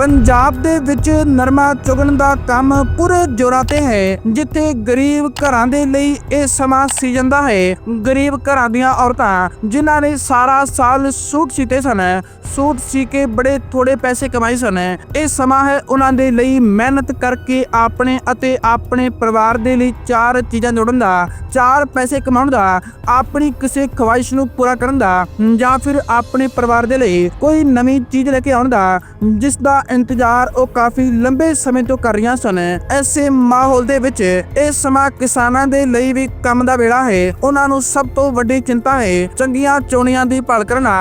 ਪੰਜਾਬ ਦੇ ਵਿੱਚ ਨਰਮਾ ਚੁਗਣ ਦਾ ਕੰਮ ਪੂਰੇ ਜ਼ੋਰਾਂ ਤੇ ਹੈ, ਜਿੱਥੇ ਗਰੀਬ ਘਰਾਂ ਦੇ ਲਈ ਇਹ ਸਮਾਂ ਸੀ ਜਾਂਦਾ ਹੈ। ਗਰੀਬ ਘਰਾਂ ਦੀਆਂ ਔਰਤਾਂ, ਜਿਨ੍ਹਾਂ ਨੇ ਸਾਰਾ ਸਾਲ ਸੂਟ ਸੀਤੇ ਸਨ, ਸੂਟ ਸੀ ਕੇ ਬੜੇ ਥੋੜੇ ਪੈਸੇ ਕਮਾਏ ਸਨ। ਇਹ ਸਮਾਂ ਹੈ ਉਹਨਾਂ ਦੇ ਲਈ ਮਿਹਨਤ ਕਰਕੇ ਆਪਣੇ ਅਤੇ ਆਪਣੇ ਪਰਿਵਾਰ ਦੇ ਲਈ ਚਾਰ ਚੀਜ਼ਾਂ ਜੋੜਨ ਦਾ, ਚਾਰ ਪੈਸੇ ਕਮਾਉਣ ਦਾ, ਆਪਣੀ ਕਿਸੇ ਖਵਾਇਸ਼ ਨੂੰ ਪੂਰਾ ਕਰਨ ਦਾ, ਜਾਂ ਫਿਰ ਆਪਣੇ ਪਰਿਵਾਰ ਦੇ ਲਈ ਕੋਈ ਨਵੀਂ ਚੀਜ਼ ਲੈ ਕੇ ਆਉਣ ਦਾ, ਜਿਸ ਦਾ ਇੰਤਜ਼ਾਰ ਉਹ ਕਾਫੀ ਲੰਬੇ ਸਮੇਂ ਤੋਂ ਕਰ ਰਹੀਆਂ ਸਨ। ਐਸੇ ਮਾਹੌਲ ਦੇ ਵਿੱਚ ਇਹ ਸਮਾਂ ਕਿਸਾਨਾਂ ਦੇ ਲਈ ਵੀ ਕੰਮ ਦਾ ਵੇਲਾ ਹੈ। ਉਹਨਾਂ ਨੂੰ ਸਭ ਤੋਂ ਵੱਡੀ ਚਿੰਤਾ ਹੈ ਚੰਗੀਆਂ ਚੋਣੀਆਂ ਦੀ ਭਾਲ ਕਰਨਾ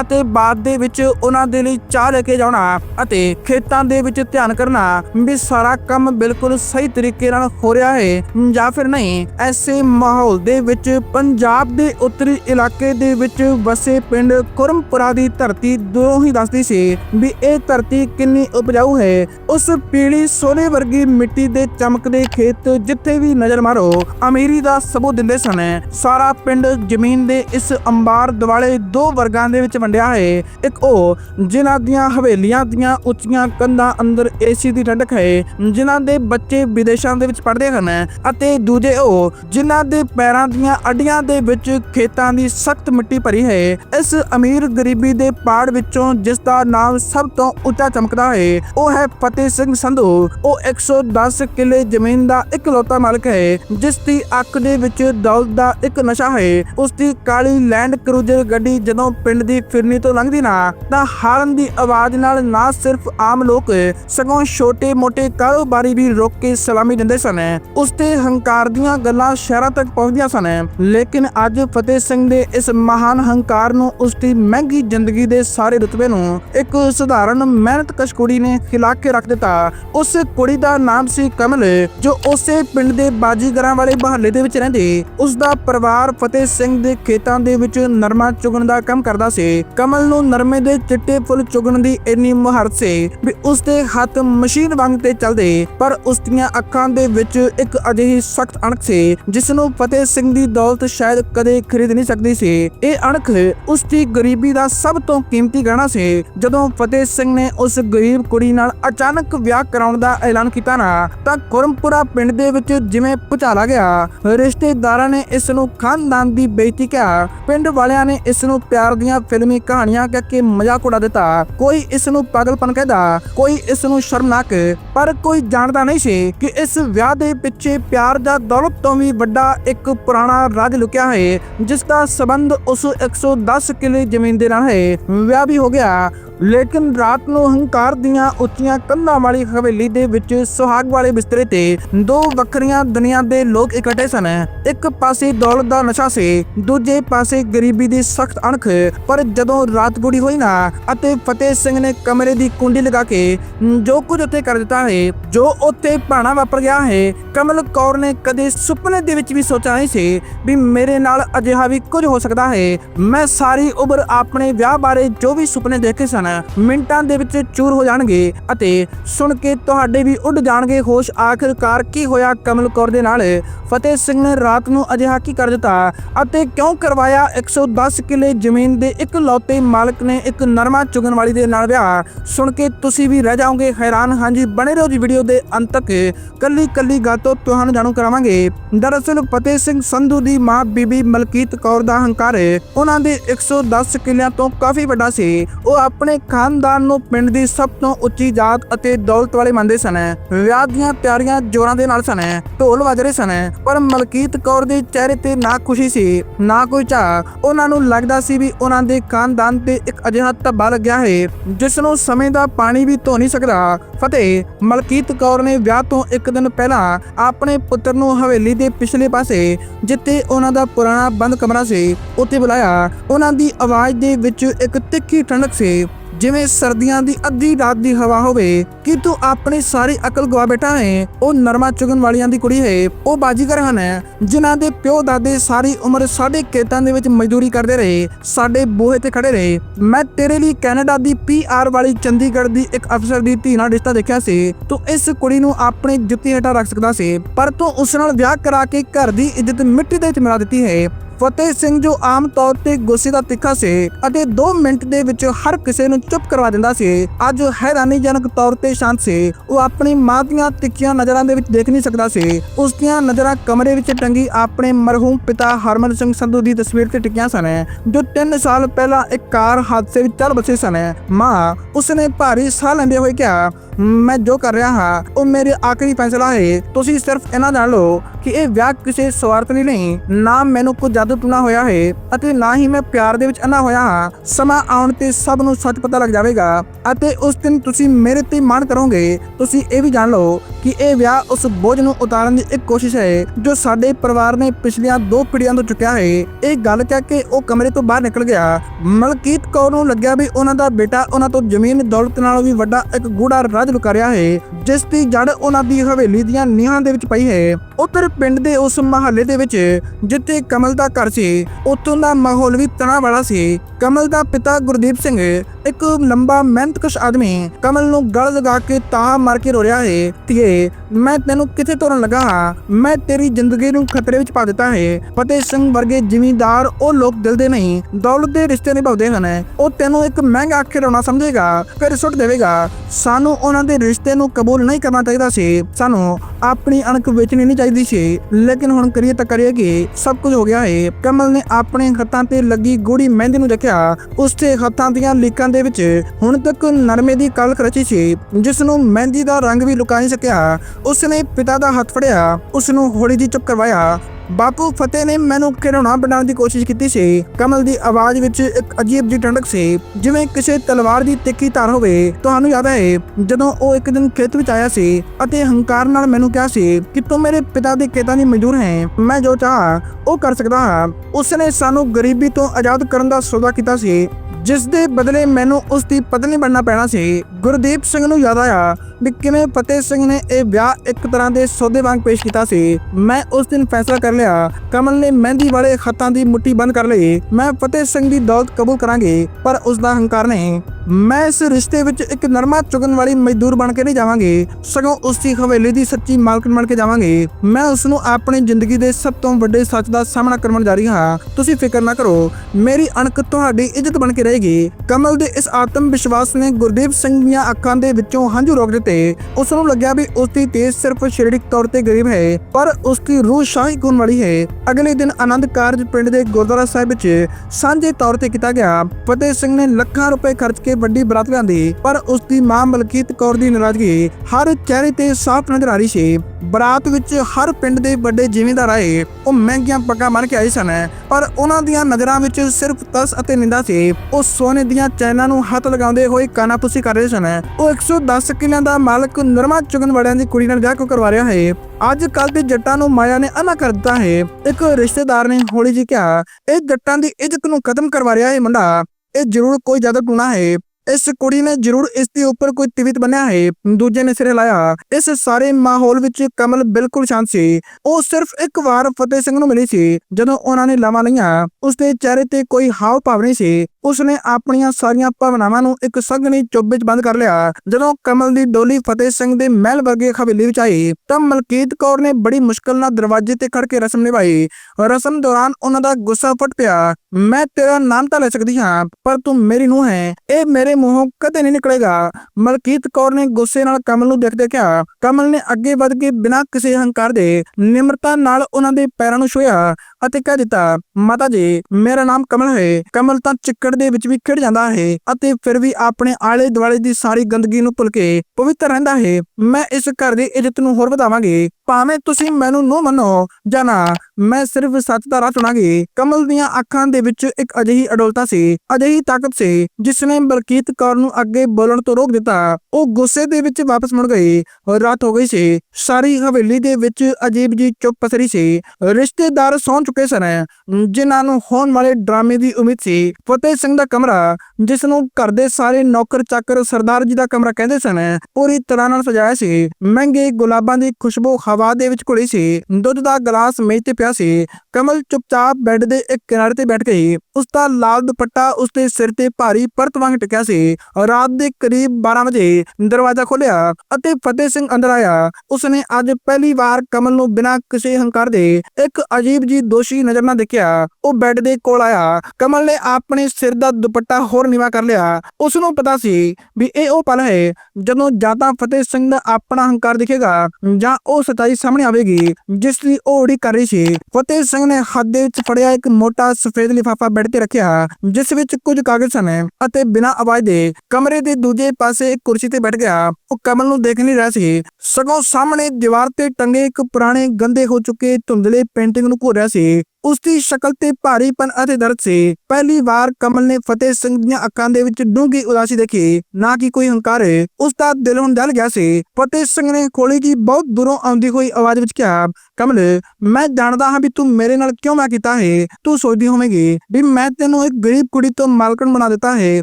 ਅਤੇ ਬਾਅਦ ਦੇ ਵਿੱਚ ਉਹਨਾਂ ਦੇ ਲਈ ਚਾਹ ਲੈ ਕੇ ਜਾਣਾ ਅਤੇ ਖੇਤਾਂ ਦੇ ਵਿੱਚ ਧਿਆਨ ਕਰਨਾ ਵੀ ਸਾਰਾ ਕੰਮ ਬਿਲਕੁਲ ਸਹੀ ਤਰੀਕੇ ਨਾਲ ਹੋ ਰਿਹਾ ਹੈ ਜਾਂ ਫਿਰ ਨਹੀਂ। ਐਸੇ ਮਾਹੌਲ ਦੇ ਵਿੱਚ ਪੰਜਾਬ ਦੇ ਉੱਤਰੀ ਇਲਾਕੇ ਦੇ ਵਿੱਚ ਵਸੇ ਪਿੰਡ ਕੁਰਮਪੁਰਾ ਦੀ ਧਰਤੀ ਦੂਰੋਂ ਹੀ ਦੱਸਦੀ ਸੀ ਵੀ ਇਹ ਧਰਤੀ ਕਿੰਨੀ ਉਪਜਾਊ ਹੈ। ਉਸ ਪੀਲੀ ਸੋਨੇ ਵਰਗੀ ਮਿੱਟੀ ਦੇ ਚਮਕਦੇ ਖੇਤ ਜਿੱਥੇ ਵੀ ਨਜ਼ਰ ਮਾਰੋ, ਅਮੀਰੀ ਦਾ ਸਬੂਤ ਦਿੰਦੇ ਸਨ। ਸਾਰਾ ਪਿੰਡ ਜ਼ਮੀਨ ਦੇ ਇਸ ਅੰਬਾਰ ਦਿਵਾਲੇ ਦੋ ਵਰਗਾਂ ਦੇ ਵਿੱਚ ਵੰਡਿਆ ਹੈ। ਇੱਕ ਉਹ ਜਿਨ੍ਹਾਂ ਦੀਆਂ ਹਵੇਲੀਆਂ ਦੀਆਂ ਉੱਚੀਆਂ ਕੰਧਾਂ ਅੰਦਰ ਏਸੀ ਦੀ ਠੰਡਕ ਹੈ, ਜਿਨ੍ਹਾਂ ਦੇ ਬੱਚੇ ਵਿਦੇਸ਼ਾਂ ਦੇ ਵਿੱਚ ਪੜ੍ਹਦੇ ਹਨ, ਅਤੇ ਦੂਜੇ ਉਹ ਜਿਨ੍ਹਾਂ ਦੇ ਪੈਰਾਂ ਦੀਆਂ ਅੱਡੀਆਂ ਦੇ ਵਿੱਚ ਖੇਤਾਂ ਦੀ ਸਖਤ ਮਿੱਟੀ ਭਰੀ ਹੈ। ਇਸ ਅਮੀਰ ਗਰੀਬੀ ਦੇ ਪਾੜ ਵਿੱਚੋਂ ਜਿਸ ਦਾ ਨਾਮ ਸਭ ਤੋਂ ਉੱਚਾ ਚਮਕ ਚਮਕਦਾ ਹੈ ਉਹ ਹੈ ਫਤਿਹ ਸਿੰਘ ਸੰਧੂ। ਉਹ 110 ਕਿੱਲੇ ਜ਼ਮੀਨ ਦਾ ਇਕਲੌਤਾ ਮਾਲਕ ਹੈ। ਜਿਸ ਦੀ ਅੱਖ ਦੇ ਵਿੱਚ ਦੌਲਤ ਦਾ ਇੱਕ ਨਸ਼ਾ ਹੈ। ਉਸ ਦੀ ਕਾਲੀ ਲੈਂਡ ਕਰੂਜ਼ਰ ਗੱਡੀ ਜਦੋਂ ਪਿੰਡ ਦੀ ਫਿਰਨੀ ਤੋਂ ਲੰਘਦੀ ਨਾ, ਤਾਂ ਹਾਰਨ ਦੀ ਆਵਾਜ਼ ਨਾਲ ਨਾ ਸਿਰਫ ਆਮ ਲੋਕ ਸਗੋਂ ਛੋਟੇ-ਮੋਟੇ ਕਾਰੋਬਾਰੀ ਵੀ ਰੁਕ ਕੇ ਸਲਾਮੀ ਦਿੰਦੇ ਸਨ। ਉਸ ਤੇ ਹੰਕਾਰ ਦੀਆਂ ਗੱਲਾਂ ਸ਼ਹਿਰਾਂ ਤੱਕ ਪਹੁੰਚਦੀਆਂ ਸਨ। ਲੇਕਿਨ ਅੱਜ ਫਤਿਹ ਸਿੰਘ ਦੇ ਇਸ ਮਹਾਨ ਹੰਕਾਰ ਨੂੰ ਉਸ ਦੀ ਮਹਿੰਗੀ ਜ਼ਿੰਦਗੀ ਦੇ ਸਾਰੇ ਰੁਤਬੇ ਨੂੰ ਇੱਕ ਸਧਾਰਨ ਮਿਹਨਤ ਮਿਹਨਤਕਸ਼ ਕੁੜੀ ਨੇ ਖਿਲਾ ਕੇ ਰੱਖ ਦਿੱਤਾ। ਉਸ ਕੁੜੀ ਦਾ ਨਾਮ ਸੀ ਕਮਲ, ਜੋ ਉਸੇ ਪਿੰਡ ਦੇ ਬਾਜੀਗਰਾਂ ਵਾਲੇ ਬਹਾਲੇ ਦੇ ਵਿੱਚ ਰਹਿੰਦੀ। ਉਸ ਦਾ ਪਰਿਵਾਰ ਫਤਿਹ ਸਿੰਘ ਦੇ ਖੇਤਾਂ ਦੇ ਵਿੱਚ ਨਰਮਾ ਚੁਗਣ ਦਾ ਕੰਮ ਕਰਦਾ ਸੀ। ਕਮਲ ਨੂੰ ਨਰਮੇ ਦੇ ਚਿੱਟੇ ਫੁੱਲ ਚੁਗਣ ਦੀ ਇੰਨੀ ਮੁਹਾਰਤ ਸੀ ਵੀ ਉਸ ਦੇ ਹੱਥ ਮਸ਼ੀਨ ਵਾਂਗ ਤੇ ਚੱਲਦੇ, ਪਰ ਉਸ ਦੀਆਂ ਅੱਖਾਂ ਦੇ ਵਿੱਚ ਇੱਕ ਅਜਿਹੀ ਸਖਤ ਅਣਖ ਸੀ ਜਿਸ ਨੂੰ ਫਤਿਹ ਸਿੰਘ ਦੀ ਦੌਲਤ ਸ਼ਾਇਦ ਕਦੇ ਖਰੀਦ ਨਹੀਂ ਸਕਦੀ ਸੀ। ਇਹ ਅਣਖ ਉਸ ਦੀ ਗਰੀਬੀ ਦਾ ਸਭ ਤੋਂ ਕੀਮਤੀ ਗਹਿਣਾ ਸੀ। ਜਦੋਂ ਫਤਿਹ ਸਿੰਘ ਨੇ ਉਸ ਗਰੀਬ ਕੁੜੀ ਨਾਲ ਅਚਾਨਕ ਵਿਆਹ ਕਰਾਉਣ ਦਾ ਐਲਾਨ ਕੀਤਾ ਨਾ, ਤਾਂ ਕੁਰਮਪੁਰਾ ਪਿੰਡ ਦੇ ਵਿੱਚ ਜਿਵੇਂ ਭੁਚਾਲ ਗਿਆ, ਰਿਸ਼ਤੇਦਾਰਾਂ ਨੇ ਇਸ ਨੂੰ ਖਾਨਦਾਨ ਦੀ ਬੇਇੱਜ਼ਤੀ ਕਿਹਾ। ਪਿੰਡ ਵਾਲਿਆਂ ਨੇ ਇਸ ਨੂੰ ਪਿਆਰ ਦੀਆਂ ਫਿਲਮੀ ਕਹਾਣੀਆਂ ਕਹਿ ਕੇ ਮਜ਼ਾਕ ਉਡਾ ਦਿੱਤਾ। ਕੋਈ ਇਸ ਨੂੰ ਪਾਗਲਪਨ ਕਹਿੰਦਾ, ਕੋਈ ਇਸ ਨੂੰ ਸ਼ਰਮਨਾਕ, ਪਰ ਕੋਈ ਜਾਣਦਾ ਨਹੀਂ ਸੀ ਕਿ ਇਸ ਵਿਆਹ ਦੇ ਪਿੱਛੇ ਪਿਆਰ ਦਾ ਦੌਲਤ ਤੋਂ ਵੀ ਵੱਡਾ ਇੱਕ ਪੁਰਾਣਾ ਰਾਜ ਲੁਕਿਆ ਹੈ, ਜਿਸ ਦਾ ਸਬੰਧ ਉਸ 110 ਕਿੱਲੇ ਜ਼ਮੀਨ ਦੇ ਨਾਲ ਹੈ। ਵਿਆਹ ਵੀ ਹੋ ਗਿਆ ਲੇਕਿਨ ਰਾਤ ਨੂੰ ਹੰਕਾਰ ਦੀਆਂ ਉੱਚੀਆਂ ਕੰਧਾਂ ਵਾਲੀ ਹਵੇਲੀ ਦੇ ਵਿੱਚ ਸੁਹਾਗ ਵਾਲੇ ਬਿਸਤਰੇ ਤੇ ਦੋ ਵੱਖਰੀਆਂ ਦੁਨੀਆ ਦੇ ਲੋਕ ਇਕੱਠੇ ਸਨ। ਇੱਕ ਪਾਸੇ ਦੌਲਤ ਦਾ ਨਸ਼ਾ ਸੀ, ਦੂਜੇ ਪਾਸੇ ਗਰੀਬੀ ਦੀ ਸਖਤ ਅਣਖ। ਪਰ ਜਦੋਂ ਰਾਤ ਗੂੜੀ ਹੋਈ ਨਾ, ਅਤੇ ਫਤਿਹ ਸਿੰਘ ਨੇ ਕਮਰੇ ਦੀ ਕੁੰਡੀ ਲਗਾ ਕੇ ਜੋ ਕੁਝ ਉੱਥੇ ਕਰ ਦਿੱਤਾ ਹੈ, ਜੋ ਉੱਥੇ ਭਾਣਾ ਵਾਪਰ ਗਿਆ ਹੈ, ਕਮਲ ਕੌਰ ਨੇ ਕਦੇ ਸੁਪਨੇ ਦੇ ਵਿੱਚ ਵੀ ਸੋਚਿਆ ਨਹੀਂ ਸੀ ਵੀ ਮੇਰੇ ਨਾਲ ਅਜਿਹਾ ਵੀ ਕੁਝ ਹੋ ਸਕਦਾ ਹੈ। ਮੈਂ ਸਾਰੀ ਉਮਰ ਆਪਣੇ ਵਿਆਹ ਬਾਰੇ ਜੋ ਵੀ ਸੁਪਨੇ ਦੇਖੇ ਸਨ ਮਿੰਟਾਂ ਦੇ ਵਿੱਚ ਚੂਰ ਹੋ ਜਾਣਗੇ ਅਤੇ ਸੁਣ ਕੇ ਤੁਹਾਡੇ ਵੀ ਉੱਡ ਜਾਣਗੇ ਹੋਸ਼। ਆਖਿਰਕਾਰ ਕੀ ਹੋਇਆ ਕਮਲ ਕੌਰ ਦੇ ਨਾਲ? ਫਤਿਹ ਸਿੰਘ ਨੇ ਰਾਤ ਨੂੰ ਅਜਿਹਾ ਕੀ ਕਰ ਦਿੱਤਾ ਅਤੇ ਕਿਉਂ ਕਰਵਾਇਆ? 110 ਕਿੱਲੇ ਜ਼ਮੀਨ ਦੇ ਇੱਕ ਲੌਤੇ ਮਾਲਕ ਨੇ ਇੱਕ ਨਰਮਾ ਚੁਗਣ ਵਾਲੀ ਦੇ ਨਾਲ ਵਿਆਹ। ਸੁਣ ਕੇ ਤੁਸੀਂ ਵੀ ਰਹਿ ਜਾਓਗੇ, ਹੈਰਾਨ। ਹਾਂਜੀ, ਬਣੇ ਰਹੋ ਜੀ ਵੀਡੀਓ ਦੇ ਅੰਤ ਤੱਕ। ਕੱਲੀ ਕੱਲੀ ਗੱਲ ਤੋਂ ਤੁਹਾਨੂੰ ਜਾਣੂ ਕਰਾਵਾਂਗੇ। ਦਰਅਸਲ ਫਤਿਹ ਸਿੰਘ ਸੰਧੂ ਦੀ ਮਾਂ ਬੀਬੀ ਮਲਕੀਤ ਕੌਰ ਦਾ ਹੰਕਾਰ, ਉਹਨਾਂ ਦੇ 110 ਕਿਲਿਆਂ ਤੋਂ ਕਾਫੀ ਵੱਡਾ ਸੀ। ਉਹ ਆਪਣੇ ਖਾਨਦਾਨ ਨੂੰ ਪਿੰਡ ਦੀ ਸਭ ਤੋਂ ਉੱਚੀ ਜਾਤ ਅਤੇ ਦੌਲਤ ਵਾਲੇ ਮੰਨਦੇ ਸਨ। ਵਿਆਹ ਦੀਆਂ ਤਿਆਰੀਆਂ ਜੋਰਾਂ ਦੇ ਨਾਲ ਸਨ, ਢੋਲ ਵੱਜ ਰਹੇ ਸਨ, ਪਰ ਮਲਕੀਤ ਕੌਰ ਦੇ ਚਿਹਰੇ ਤੇ ਨਾ ਖੁਸ਼ੀ ਸੀ, ਨਾ ਕੋਈ ਚਾਹ ਉਹਨਾਂ ਨੂੰ ਲੱਗਦਾ ਸੀ ਵੀ ਉਹਨਾਂ ਦੇ ਖਾਨਦਾਨ ਤੇ ਇੱਕ ਅਜਿਹਾ ਧੱਬਾ ਲੱਗਿਆ ਹੈ ਜਿਸ ਨੂੰ ਸਮੇਂ ਦਾ ਪਾਣੀ ਵੀ ਧੋ ਨਹੀਂ ਸਕਦਾ। ਫਤਿਹ, ਮਲਕੀਤ ਕੌਰ ਨੇ ਵਿਆਹ ਤੋਂ ਇੱਕ ਦਿਨ ਪਹਿਲਾਂ ਆਪਣੇ ਪੁੱਤਰ ਨੂੰ ਹਵੇਲੀ ਦੇ ਪਿਛਲੇ ਪਾਸੇ, ਜਿੱਥੇ ਉਹਨਾਂ ਦਾ ਪੁਰਾਣਾ ਬੰਦ ਕਮਰਾ ਸੀ, ਉੱਥੇ ਬੁਲਾਇਆ। ਉਹਨਾਂ ਦੀ ਆਵਾਜ਼ ਦੇ ਵਿੱਚ ਇੱਕ ਤਿੱਖੀ ਠੰਡਕ ਸੀ। ਜਿਵੇਂ ਸਰਦੀਆਂ ਦੀ ਅੱਧੀ ਰਾਤ ਦੀ ਹਵਾ ਹੋਵੇ, ਕਿ ਤੂੰ ਆਪਣੀ ਸਾਰੀ ਅਕਲ ਗਵਾ ਬੈਠਾ ਹੈ ਉਹ ਨਰਮਾ ਚੁਗਣ ਵਾਲੀਆਂ ਦੀ ਕੁੜੀ ਹੈ ਉਹ ਬਾਜੀਗਰ ਹਨ, ਜਿਨ੍ਹਾਂ ਦੇ ਪਿਓ ਦਾਦੇ ਸਾਰੀ ਉਮਰ ਸਾਡੇ ਖੇਤਾਂ ਦੇ ਵਿੱਚ ਮਜ਼ਦੂਰੀ ਕਰਦੇ ਰਹੇ, ਸਾਡੇ ਬੂਹੇ ਤੇ ਖੜੇ ਰਹੇ। ਮੈਂ ਤੇਰੇ ਲਈ ਕੈਨੇਡਾ ਦੀ ਪੀਆਰ ਵਾਲੀ ਚੰਡੀਗੜ੍ਹ ਦੀ ਇੱਕ ਅਫਸਰ ਦੀ ਧੀ ਨਾਲ ਰਿਸ਼ਤਾ ਦੇਖਿਆ ਸੀ। ਤੂੰ ਇਸ ਕੁੜੀ ਨੂੰ ਆਪਣੀ ਜੁੱਤੀ ਹੇਠਾਂ ਰੱਖ ਸਕਦਾ ਸੀ, ਪਰ ਤੂੰ ਉਸ ਨਾਲ ਵਿਆਹ ਕਰਾ ਕੇ ਘਰ ਦੀ ਇੱਜ਼ਤ ਮਿੱਟੀ ਦੇ ਵਿੱਚ ਮਿਲਾ ਦਿੱਤੀ ਹੈ ਫਤਿਹ ਸਿੰਘ ਜੋ ਆਮ ਤੌਰ ਤੇ ਗੁੱਸੇ ਦਾ ਤਿੱਖਾ ਸੀ ਅਤੇ 2 ਮਿੰਟ ਦੇ ਵਿੱਚ ਹਰ ਕਿਸੇ ਨੂੰ ਚੁੱਪ ਕਰਵਾ ਦਿੰਦਾ ਸੀ, ਅੱਜ ਹੈਰਾਨੀਜਨਕ ਤੌਰ ਤੇ ਸ਼ਾਂਤ ਸੀ। ਉਹ ਆਪਣੀ ਮਾਂ ਦੀਆਂ ਤਿੱਖੀਆਂ ਨਜ਼ਰਾਂ ਦੇ ਵਿੱਚ ਦੇਖ ਨਹੀਂ ਸਕਦਾ ਸੀ। ਉਸ ਦੀਆਂ ਨਜ਼ਰਾਂ ਕਮਰੇ ਵਿੱਚ ਟੰਗੀ ਆਪਣੇ ਮਰਹੂਮ ਪਿਤਾ ਹਰਮਨ ਸਿੰਘ ਸੰਧੂ ਦੀ ਤਸਵੀਰ ਤੇ ਟਿਕੀਆਂ ਸਨ, ਜੋ 3 ਸਾਲ ਪਹਿਲਾਂ ਇੱਕ ਕਾਰ ਹਾਦਸੇ ਵਿੱਚ ਚੱਲ ਬਸੇ ਸਨ। ਮਾਂ, ਉਸਨੇ ਭਾਰੀ ਸਾਹ ਲੈਂਦੇ ਹੋਏ ਕਿਹਾ, ਮੈਂ ਜੋ ਕਰ ਰਿਹਾ ਹਾਂ, ਉਹ ਮੇਰੇ ਆਖਰੀ ਫੈਸਲਾ ਹੈ। ਤੁਸੀਂ ਸਿਰਫ ਇਹਨਾਂ ਜਾਣ ਲਓ ਕਿ ਇਹ ਵਿਆਹ ਕਿਸੇ ਸਵਾਰਥ ਲਈ ਨਹੀਂ, ਨਾ ਮੈਨੂੰ ਕੋਈ ਜਾਦੂ ਹੋਇਆ ਹੈ ਅਤੇ ਨਾ ਹੀ ਮੈਂ ਪਿਆਰ ਦੇ ਵਿੱਚ ਅੰਨਾ ਹੋਇਆ ਹਾਂ, ਸਮਾਂ ਆਉਣ ਤੇ ਸਭ ਨੂੰ ਸੱਚ ਪਤਾ ਲੱਗ ਜਾਵੇਗਾ ਅਤੇ ਉਸ ਦਿਨ ਤੁਸੀਂ ਮੇਰੇ ਤੇ ਮਾਣ ਕਰੋਗੇ। ਤੁਸੀਂ ਇਹ ਵੀ ਜਾਣ ਲਓ ਕਿ ਇਹ ਵਿਆਹ ਉਸ ਬੋਝ ਨੂੰ ਉਤਾਰਨ ਦੀ ਇੱਕ ਕੋਸ਼ਿਸ਼ ਹੈ ਜੋ ਸਾਡੇ ਪਰਿਵਾਰ ਨੇ ਪਿਛਲੀਆਂ ਦੋ ਪੀੜ੍ਹੀਆਂ ਤੋਂ ਚੁੱਕਿਆ ਹੈ। ਇਹ ਗੱਲ ਕਹਿ ਕੇ ਉਹ ਕਮਰੇ ਤੋਂ ਬਾਹਰ ਨਿਕਲ ਗਿਆ। ਮਲਕੀਤ ਕੌਰ ਨੂੰ ਲੱਗਿਆ ਵੀ ਉਹਨਾਂ ਦਾ ਬੇਟਾ ਉਹਨਾਂ ਤੋਂ ਜ਼ਮੀਨ ਦੌਲਤ ਨਾਲੋਂ ਵੀ ਵੱਡਾ ਇੱਕ ਗੂੜਾ ਰਾਜ ਲੁਕਾ ਰਿਹਾ ਹੈ, ਜਿਸ ਦੀ ਜੜ ਉਹਨਾਂ ਦੀ ਹਵੇਲੀ ਦੀਆਂ ਨੀਹਾਂ ਦੇ ਵਿੱਚ ਪਈ ਹੈ। ਉੱਧਰ ਪਿੰਡ ਦੇ ਉਸ ਮਹੱਲੇ ਦੇ ਵਿੱਚ, ਜਿੱਥੇ ਕਮਲ ਦਾ ਘਰ ਸੀ, ਉੱਥੋਂ ਦਾ ਮਾਹੌਲ ਵੀ ਤਣਾ ਵਾਲਾ ਸੀ। ਕਮਲ ਦਾ ਪਿਤਾ ਗੁਰਦੀਪ ਸਿੰਘ ਇੱਕ ਲੰਬਾ, ਮਿਹਨਤਕਸ਼ ਆਦਮੀ, ਕਮਲ ਨੂੰ ਗਲ ਲਗਾ ਕੇ ਤਾਂ ਮਾਰ ਕੇ ਰੋ ਰਿਹਾ ਹੈ। ਧੀਏ, ਮੈਂ ਤੈਨੂੰ ਕਿੱਥੇ ਤੋਰਨ ਲੱਗਾ ਹਾਂ? ਮੈਂ ਤੇਰੀ ਜ਼ਿੰਦਗੀ ਨੂੰ ਖਤਰੇ ਵਿੱਚ ਪਾ ਦਿੱਤਾ ਹੈ। ਫਤਿਹ ਸਿੰਘ ਵਰਗੇ ਜ਼ਿਮੀਂਦਾਰ ਉਹ ਲੋਕ ਦਿਲ ਦੇ ਨਹੀਂ, ਦੌਲਤ ਦੇ ਰਿਸ਼ਤੇ ਨਿਭਾਉਂਦੇ ਹਨ। ਉਹ ਤੈਨੂੰ ਇੱਕ ਮਹਿੰਗਾ ਖਿਡੌਣਾ ਸਮਝੇਗਾ ਫਿਰ ਸੁੱਟ ਦੇਵੇਗਾ। ਸਾਨੂੰ ਉਹਨਾਂ ਦੇ ਰਿਸ਼ਤੇ ਨੂੰ ਕਬੂਲ ਨਹੀਂ ਕਰਨਾ ਚਾਹੀਦਾ ਸੀ। ਸਾਨੂੰ ਆਪਣੀ ਅਣਖ ਵੇਚਣੀ ਨਹੀਂ ਚਾਹੀਦੀ ਸੀ। ਲੇਕਿਨ ਹੁਣ ਕਰੀਏ ਤਾਂ ਕਰੀਏ ਕਿ? ਸਭ ਕੁਝ ਹੋ ਗਿਆ ਹੈ। ਕਮਲ ਨੇ ਆਪਣੇ ਹੱਥਾਂ ਤੇ ਲੱਗੀ ਗੂੜੀ ਮਹਿੰਦੀ ਨੂੰ ਦੇਖਿਆ। ਉਸ ਦੇ ਹੱਥਾਂ ਦੀਆਂ ਲੀਕਾਂ ਦੇ ਵਿੱਚ ਹੁਣ ਤੱਕ ਨਰਮੇ ਦੀ ਕਲਕ ਰਚੀ ਸੀ, ਜਿਸ ਨੂੰ ਮਹਿੰਦੀ ਦਾ ਰੰਗ ਵੀ ਲੁਕਾ ਨਹੀਂ ਸਕਿਆ। ਉਸ ਨੇ ਪਿਤਾ ਦਾ ਹੱਥ ਫੜਿਆ, ਉਸ ਨੂੰ ਹੌਲੀ ਜਿਹੀ ਚੁੱਪ ਕਰਵਾਇਆ। ਬਾਪੂ ਫਤਿਹ ਨੇ ਮੈਨੂੰ ਖਿਡੌਣਾ ਬਣਾਉਣ ਦੀ ਕੋਸ਼ਿਸ਼ ਕੀਤੀ ਸੀ। ਕਮਲ ਦੀ ਆਵਾਜ਼ ਵਿੱਚ ਇੱਕ ਅਜੀਬ ਜਿਹੀ ਠੰਡਕ ਸੀ। ਜਿਵੇਂ ਕਿਸੇ ਤਲਵਾਰ ਦੀ ਤਿੱਖੀ ਧਾਰ ਹੋਵੇ, ਤੁਹਾਨੂੰ ਯਾਦ ਹੈ, ਜਦੋਂ ਉਹ ਇੱਕ ਦਿਨ ਖੇਤ ਵਿੱਚ ਆਇਆ ਸੀ ਅਤੇ ਹੰਕਾਰ ਨਾਲ ਮੈਨੂੰ ਕਿਹਾ ਸੀ ਕਿ ਤੂੰ ਮੇਰੇ ਪਿਤਾ ਦੇ ਖੇਤਾਂ ਦੀ ਮਜ਼ਦੂਰ ਹੈ, ਮੈਂ ਜੋ ਚਾਹਾਂ, ਉਹ ਕਰ ਸਕਦਾ ਹਾਂ। ਉਸਨੇ ਸਾਨੂੰ ਗਰੀਬੀ ਤੋਂ ਆਜ਼ਾਦ ਕਰਨ ਦਾ ਸੌਦਾ ਕੀਤਾ ਸੀ। ਜਿਸ ਦੇ ਬਦਲੇ ਮੈਨੂੰ ਉਸ ਦੀ ਪਤਨੀ ਬਣਨਾ ਪੈਣਾ ਸੀ। ਗੁਰਦੀਪ ਸਿੰਘ ਨੂੰ ਯਾਦ ਆਇਆ ਵੀ ਕਿਵੇਂ ਫਤਿਹ ਸਿੰਘ ਨੇ ਇਹ ਵਿਆਹ ਇੱਕ ਤਰ੍ਹਾਂ ਦੇ ਸੌਦੇ ਵਾਂਗ ਪੇਸ਼ ਕੀਤਾ ਸੀ। ਮੈਂ ਉਸ ਦਿਨ ਫੈਸਲਾ ਕਰ ਲਿਆ, ਕਮਲ ਨੇ ਮਹਿੰਦੀ ਵਾਲੇ ਖੱਤਾਂ ਦੀ ਮੁੱਠੀ ਬੰਦ ਕਰ ਲਈ। ਮੈਂ ਫਤਿਹ ਸਿੰਘ ਦੀ ਦੌਲਤ ਕਬੂਲ ਕਰਾਂਗੀ, ਪਰ ਉਸ ਦਾ ਹੰਕਾਰ ਨਹੀਂ। ਮੈਂ ਇਸ ਰਿਸ਼ਤੇ ਵਿੱਚ ਇੱਕ ਨਰਮਾ ਚੁਗਣ ਵਾਲੀ ਮਜ਼ਦੂਰ ਬਣ ਕੇ ਨਹੀਂ ਜਾਵਾਂਗੀ। ਸਗੋਂ ਉਸ ਦੀ ਹਵੇਲੀ ਦੀ ਸੱਚੀ ਮਾਲਕਣ ਬਣ ਕੇ ਜਾਵਾਂਗੇ। ਮੈਂ ਉਸ ਨੂੰ ਆਪਣੀ ਜ਼ਿੰਦਗੀ ਦੇ ਸਭ ਤੋਂ ਵੱਡੇ ਸੱਚ ਦਾ ਸਾਹਮਣਾ ਕਰਨ ਜਾ ਰਹੀ ਹਾਂ। ਤੁਸੀਂ ਫਿਕਰ ਨਾ ਕਰੋ, ਮੇਰੀ ਅਣਖ ਤੁਹਾਡੀ ਇੱਜ਼ਤ ਬਣ ਕੇ ਰਹੇਗੀ। ਕਮਲ ਦੇ ਇਸ ਆਤਮ ਵਿਸ਼ਵਾਸ ਨੇ ਗੁਰਦੀਪ ਸਿੰਘ ਦੀਆਂ ਅੱਖਾਂ ਦੇ ਵਿੱਚੋਂ ਹੰਝੂ ਰੋਕ ਦਿੱਤੇ। ਉਸ ਨੂੰ ਲੱਗਿਆ ਵੀ ਉਸ ਦੀ ਤੇਜ਼ ਸਿਰਫ ਸਰੀਰਕ ਤੌਰ ਤੇ ਗਰੀਬ ਹੈ, ਪਰ ਉਸ ਦੀ ਰੂਹ ਸ਼ਾਹੀ ਗੁਣ ਵਾਲੀ ਹੈ। ਅਗਲੇ ਦਿਨ ਆਨੰਦ ਕਾਰਜ ਪਿੰਡ ਦੇ ਗੁਰਦੁਆਰਾ ਸਾਹਿਬ ਵਿੱਚ ਸਾਂਝੇ ਤੌਰ ਤੇ ਕੀਤਾ ਗਿਆ। ਫਤਿਹ ਸਿੰਘ ਨੇ ਲੱਖਾਂ ਰੁਪਏ ਖਰਚ ਕੇ ਵੱਡੀ ਬਰਾਤ ਲਿਆਂਦੀ, ਪਰ ਉਸ ਦੀ ਮਾਂ ਮਲਕੀਤ ਕੌਰ ਦੀ ਨਾਰਾਜ਼ਗੀ ਹਰ ਚਿਹਰੇ ਤੇ ਸਾਫ਼ ਨਜ਼ਰ ਆ ਰਹੀ ਸੀ। ਬਰਾਤ ਵਿੱਚ ਹਰ ਪਿੰਡ ਦੇ ਵੱਡੇ ਜ਼ਿਮੀਂਦਾਰ ਆਏ, ਉਹ ਮਹਿੰਗੀਆਂ ਪੱਗਾਂ ਬੰਨ੍ਹ ਕੇ ਆਏ ਸਨ, ਪਰ ਉਹਨਾਂ ਦੀਆਂ ਨਜ਼ਰਾਂ ਵਿੱਚ ਸਿਰਫ ਤਸ ਅਤੇ ਨਿੰਦਾ ਸੀ। ਉਹ ਸੋਨੇ ਦੀਆਂ ਚੈਨਾਂ ਨੂੰ ਹੱਥ ਲਗਾਉਂਦੇ ਹੋਏ ਕਾਨਾਪੁੱਸੀ ਕਰ ਰਹੇ ਸਨ, ਉਹ 110 ਕਿੱਲਿਆਂ ਦਾ ਮਾਲਕ ਨਰਮਾ ਚੁਗਣ ਵਾਲਿਆਂ ਦੀ ਕੁੜੀ ਨਾਲ ਵਿਆਹ ਕਿਉਂ ਕਰਵਾ ਰਿਹਾ ਹੈ? ਅੱਜ ਕੱਲ ਦੇ ਜੱਟਾਂ ਨੂੰ ਮਾਇਆ ਨੇ ਅਨਾ ਕਰ ਦਿੱਤਾ ਹੈ। ਇੱਕ ਰਿਸ਼ਤੇਦਾਰ ਨੇ ਹੌਲੀ ਜਿਹੀ ਕਿਹਾ, ਇਹ ਜੱਟਾਂ ਦੀ ਇੱਜ਼ਤ ਨੂੰ ਖਤਮ ਕਰਵਾ ਰਿਹਾ ਹੈ ਮੁੰਡਾ। ਇਹ ਜ਼ਰੂਰ ਕੋਈ ਜ਼ਿਆਦਾ ਟੂਣਾ ਹੈ। ਇਸ ਕੁੜੀ ਨੇ ਜ਼ਰੂਰ ਇਸ ਦੇ ਉੱਪਰ ਕੋਈ ਤਿਵਿਤ ਬਣਿਆ ਹੈ। ਦੂਜੇ ਨੇ ਸਿਰੇ ਲਾਇਆ। ਇਸ ਸਾਰੇ ਮਾਹੌਲ ਵਿੱਚ ਕਮਲ ਬਿਲਕੁਲ ਸ਼ਾਂਤ ਸੀ। ਉਹ ਸਿਰਫ ਇੱਕ ਵਾਰ ਫਤਿਹ ਸਿੰਘ ਨੂੰ ਮਿਲੀ ਸੀ। ਜਦੋਂ ਉਹਨਾਂ ਨੇ ਲਾਵਾਂ ਲਈਆਂ ਉਸ ਦੇ ਚਿਹਰੇ ਤੇ ਕੋਈ ਹਾਵ ਭਾਵ ਨਹੀਂ ਸੀ। ਉਸਨੇ ਆਪਣੀਆਂ ਸਾਰੀਆਂ ਭਾਵਨਾਵਾਂ ਨੂੰ ਇੱਕ ਸੰਘਣੀ ਚੁੱਪ ਵਿੱਚ ਬੰਦ ਕਰ ਲਿਆ। ਜਦੋਂ ਕਮਲ ਦੀ ਡੋਲੀ ਫਤਿਹ ਸਿੰਘ ਦੇ ਮਹਿਲ ਵਰਗੇ ਹਵੇਲੀ ਵਿੱਚ ਆਈ, ਤਾਂ ਮਲਕੀਤ ਕੌਰ ਨੇ ਬੜੀ ਮੁਸ਼ਕਲ ਨਾਲ ਦਰਵਾਜ਼ੇ ਤੇ ਖੜ ਕੇ ਰਸਮ ਨਿਭਾਈ। ਰਸਮ ਦੌਰਾਨ ਉਹਨਾਂ ਦਾ ਗੁੱਸਾ ਫਟ ਪਿਆ। ਮੈਂ ਤੇਰਾ ਨਾਮ ਤਾਂ ਲੈ ਸਕਦੀ ਹਾਂ, ਪਰ ਤੂੰ ਮੇਰੀ ਨੂੰ ਹੈ। ਇਹ ਮੇਰੇ ਮੂੰਹੋਂ ਕਦੇ ਨਹੀਂ ਨਿਕਲੇਗਾ। ਮਲਕੀਤ ਕੌਰ ਨੇ ਗੁੱਸੇ ਨਾਲ ਕਮਲ ਨੂੰ ਦੇਖਦੇ ਕਿਹਾ ਕਮਲ ਨੇ ਅੱਗੇ ਵੱਧ ਕੇ ਬਿਨਾਂ ਕਿਸੇ ਹੰਕਾਰ ਦੇ ਨਿਮਰਤਾ ਨਾਲ ਉਹਨਾਂ ਦੇ ਪੈਰਾਂ ਨੂੰ ਛੂਹਿਆ। ਅਤੇ ਕਹਿ ਦਿੱਤਾ, ਮਾਤਾ ਜੀ, ਮੇਰਾ ਨਾਮ ਕਮਲ ਹੈ। ਕਮਲ ਤਾਂ ਚਿੱਕੜ ਦੇ ਵਿੱਚ ਵੀ ਖਿੜ ਜਾਂਦਾ ਹੈ ਅਤੇ ਫਿਰ ਵੀ ਆਪਣੇ ਆਲੇ ਦੁਆਲੇ ਦੀ ਸਾਰੀ ਗੰਦਗੀ ਨੂੰ ਭੁੱਲ ਕੇ ਪਵਿੱਤਰ ਰਹਿੰਦਾ ਹੈ। ਮੈਂ ਇਸ ਘਰ ਦੀ ਇੱਜ਼ਤ ਨੂੰ ਹੋਰ ਵਧਾਵਾਂਗੀ। ਭਾਵੇਂ ਤੁਸੀਂ ਮੈਨੂੰ ਨੂੰ ਮੰਨੋ ਜਾਂ ਨਾ, ਮੈਂ ਸਿਰਫ ਸੱਚ ਦਾ ਰਾਹ ਚੁਣਾਂਗੀ। ਕਮਲ ਦੀਆਂ ਅੱਖਾਂ ਦੇ ਵਿੱਚ ਇੱਕ ਅਜਿਹੀ ਅਡੋਲਤਾ ਸੀ, ਅਜਿਹੀ ਤਾਕਤ ਸੀ, ਜਿਸ ਨੇ ਬਲਕੀਤ ਕੌਰ ਨੂੰ ਅੱਗੇ ਬੋਲਣ ਤੋਂ ਰੋਕ ਦਿੱਤਾ। ਉਹ ਗੁੱਸੇ ਦੇ ਵਿੱਚ ਵਾਪਸ ਮੁੜ ਗਈ। ਰਾਤ ਹੋ ਗਈ ਸੀ। ਸਾਰੀ ਹਵੇਲੀ ਦੇ ਵਿੱਚ ਅਜੀਬ ਜੀ ਚੁੱਪ ਪਸਰੀ ਸੀ। ਰਿਸ਼ਤੇਦਾਰ ਸੌਂ ਚੁੱਕੇ ਸਨ ਜਿਨ੍ਹਾਂ ਨੂੰ ਹੋਣ ਵਾਲੇ ਡਰਾਮੇ ਦੀ ਉਮੀਦ ਸੀ, ਫਤਿਹ ਸਿੰਘ ਦਾ ਕਮਰਾ, ਜਿਸ ਨੂੰ ਘਰ ਦੇ ਸਾਰੇ ਨੌਕਰ ਚਾਕਰ ਸਰਦਾਰ ਜੀ ਦਾ ਕਮਰਾ ਕਹਿੰਦੇ ਸਨ, ਪੂਰੀ ਤਰ੍ਹਾਂ ਨਾਲ ਸਜਾਇਆ ਸੀ। ਮਹਿੰਗੇ ਗੁਲਾਬਾਂ ਦੀ ਖੁਸ਼ਬੂ ਹਵਾ ਦੇ ਵਿੱਚ ਘੁਲੀ ਸੀ। ਦੁੱਧ ਦਾ ਗਲਾਸ ਮੇਜ਼ ਤੇ ਪਿਆ ਪਿਆ ਸੀ। ਕਮਲ ਚੁੱਪਚਾਪ ਬੈੱਡ ਦੇ ਇੱਕ ਕਿਨਾਰੇ ਤੇ ਬੈਠ ਗਈ। ਉਸ ਦਾ ਲਾਲ ਦੁਪੱਟਾ ਉਸ ਦੇ ਸਿਰ ਤੇ ਭਾਰੀ ਪਰਤ ਵਾਂਗ ਟਿਕਿਆ ਸੀ। ਰਾਤ ਦੇ ਕਰੀਬ 12 ਵਜੇ ਦਰਵਾਜ਼ਾ ਖੋਲ੍ਹਿਆ ਅਤੇ ਫਤਿਹ ਸਿੰਘ ਅੰਦਰ ਆਇਆ। ਉਸਨੇ ਅੱਜ ਪਹਿਲੀ ਵਾਰ ਕਮਲ ਨੂੰ ਬਿਨਾਂ ਕਿਸੇ ਹੰਕਾਰ ਦੇ ਇੱਕ ਅਜੀਬ ਜੀ ਦੋਸ਼ੀ ਨਜ਼ਰ ਨਾ ਦੇਖਿਆ। ਉਹ ਬੈੱਡ ਦੇ ਕੋਲ ਆਇਆ। ਕਮਲ ਨੇ ਆਪਣੇ ਸਿਰ ਦਾ ਦੁਪੱਟਾ ਹੋਰ ਨੀਵਾ ਕਰ ਲਿਆ। ਉਸ ਨੂੰ ਪਤਾ ਸੀ ਵੀ ਇਹ ਉਹ ਪਲ ਹੈ ਜਦੋਂ ਜਾਂ ਤਾਂ ਫਤਿਹ ਸਿੰਘ ਦਾ ਆਪਣਾ ਹੰਕਾਰ ਦਿਖੇਗਾ ਜਾਂ ਉਹ ਸੱਚਾਈ ਸਾਹਮਣੇ ਆਵੇਗੀ, ਜਿਸ ਦੀ ਉਹ ਉਡੀਕ ਕਰ ਰਹੀ ਸੀ। ਫਤਿਹ ਸਿੰਘ ਨੇ ਹੱਥ ਦੇ ਵਿੱਚ ਫੜਿਆ ਇੱਕ ਮੋਟਾ ਸਫੇਦ ਲਿਫਾਫਾ ਬੈੱਡ ਤੇ ਰੱਖਿਆ, ਜਿਸ ਵਿੱਚ ਕੁਝ ਕਾਗਜ਼ ਸਨ ਅਤੇ ਬਿਨਾਂ ਆਵਾਜ਼ ਦੇ ਕਮਰੇ ਦੇ ਦੂਜੇ ਪਾਸੇ ਇੱਕ ਕੁਰਸੀ ਤੇ ਬੈਠ ਗਿਆ। ਉਹ ਕਮਲ ਨੂੰ ਦੇਖ ਨਹੀਂ ਰਿਹਾ ਸੀ। ਸਗੋਂ ਸਾਹਮਣੇ ਦੀਵਾਰ ਤੇ ਟੰਗੇ ਇੱਕ ਪੁਰਾਣੇ ਗੰਦੇ ਹੋ ਚੁੱਕੇ ਧੁੰਦਲੇ ਪੇਂਟਿੰਗ ਨੂੰ ਘੋਰ ਰਿਹਾ ਸੀ ਉਸ ਦੀ ਸ਼ਕਲ ਤੇ ਭਾਰੀਪਨ ਅਤੇ ਦਰਦ ਸੀ। ਪਹਿਲੀ ਵਾਰ ਕਮਲ ਨੇ ਫਤਿਹ ਸਿੰਘ ਦੀਆਂ ਅੱਖਾਂ ਦੇ ਵਿੱਚ ਡੂੰਘੀ ਉਦਾਸੀ ਦੇਖੀ। ਨਾ ਕਿ ਕੋਈ ਹੰਕਾਰ। ਉਸ ਦਾ ਦਿਲ ਹੁਣ ਡਲ ਗਿਆ ਸੀ। ਫਤਿਹ ਸਿੰਘ ਨੇ ਖੋਲੀ ਜੀ ਬਹੁਤ ਦੂਰੋਂ ਆਉਂਦੀ ਹੋਈ ਆਵਾਜ਼ ਵਿੱਚ ਕਿਹਾ, ਕਮਲ, ਮੈਂ ਜਾਣਦਾ ਹਾਂ ਵੀ ਤੂੰ ਮੇਰੇ ਨਾਲ ਕਿਉਂ ਮੈਂ ਕੀਤਾ ਹੈ। ਤੂੰ ਸੋਚਦੀ ਹੋਵੇਂਗੀ ਵੀ ਮੈਂ ਤੈਨੂੰ ਇੱਕ ਗਰੀਬ ਕੁੜੀ ਤੋਂ ਮਾਲਕਣ ਬਣਾ ਦਿੱਤਾ ਹੈ।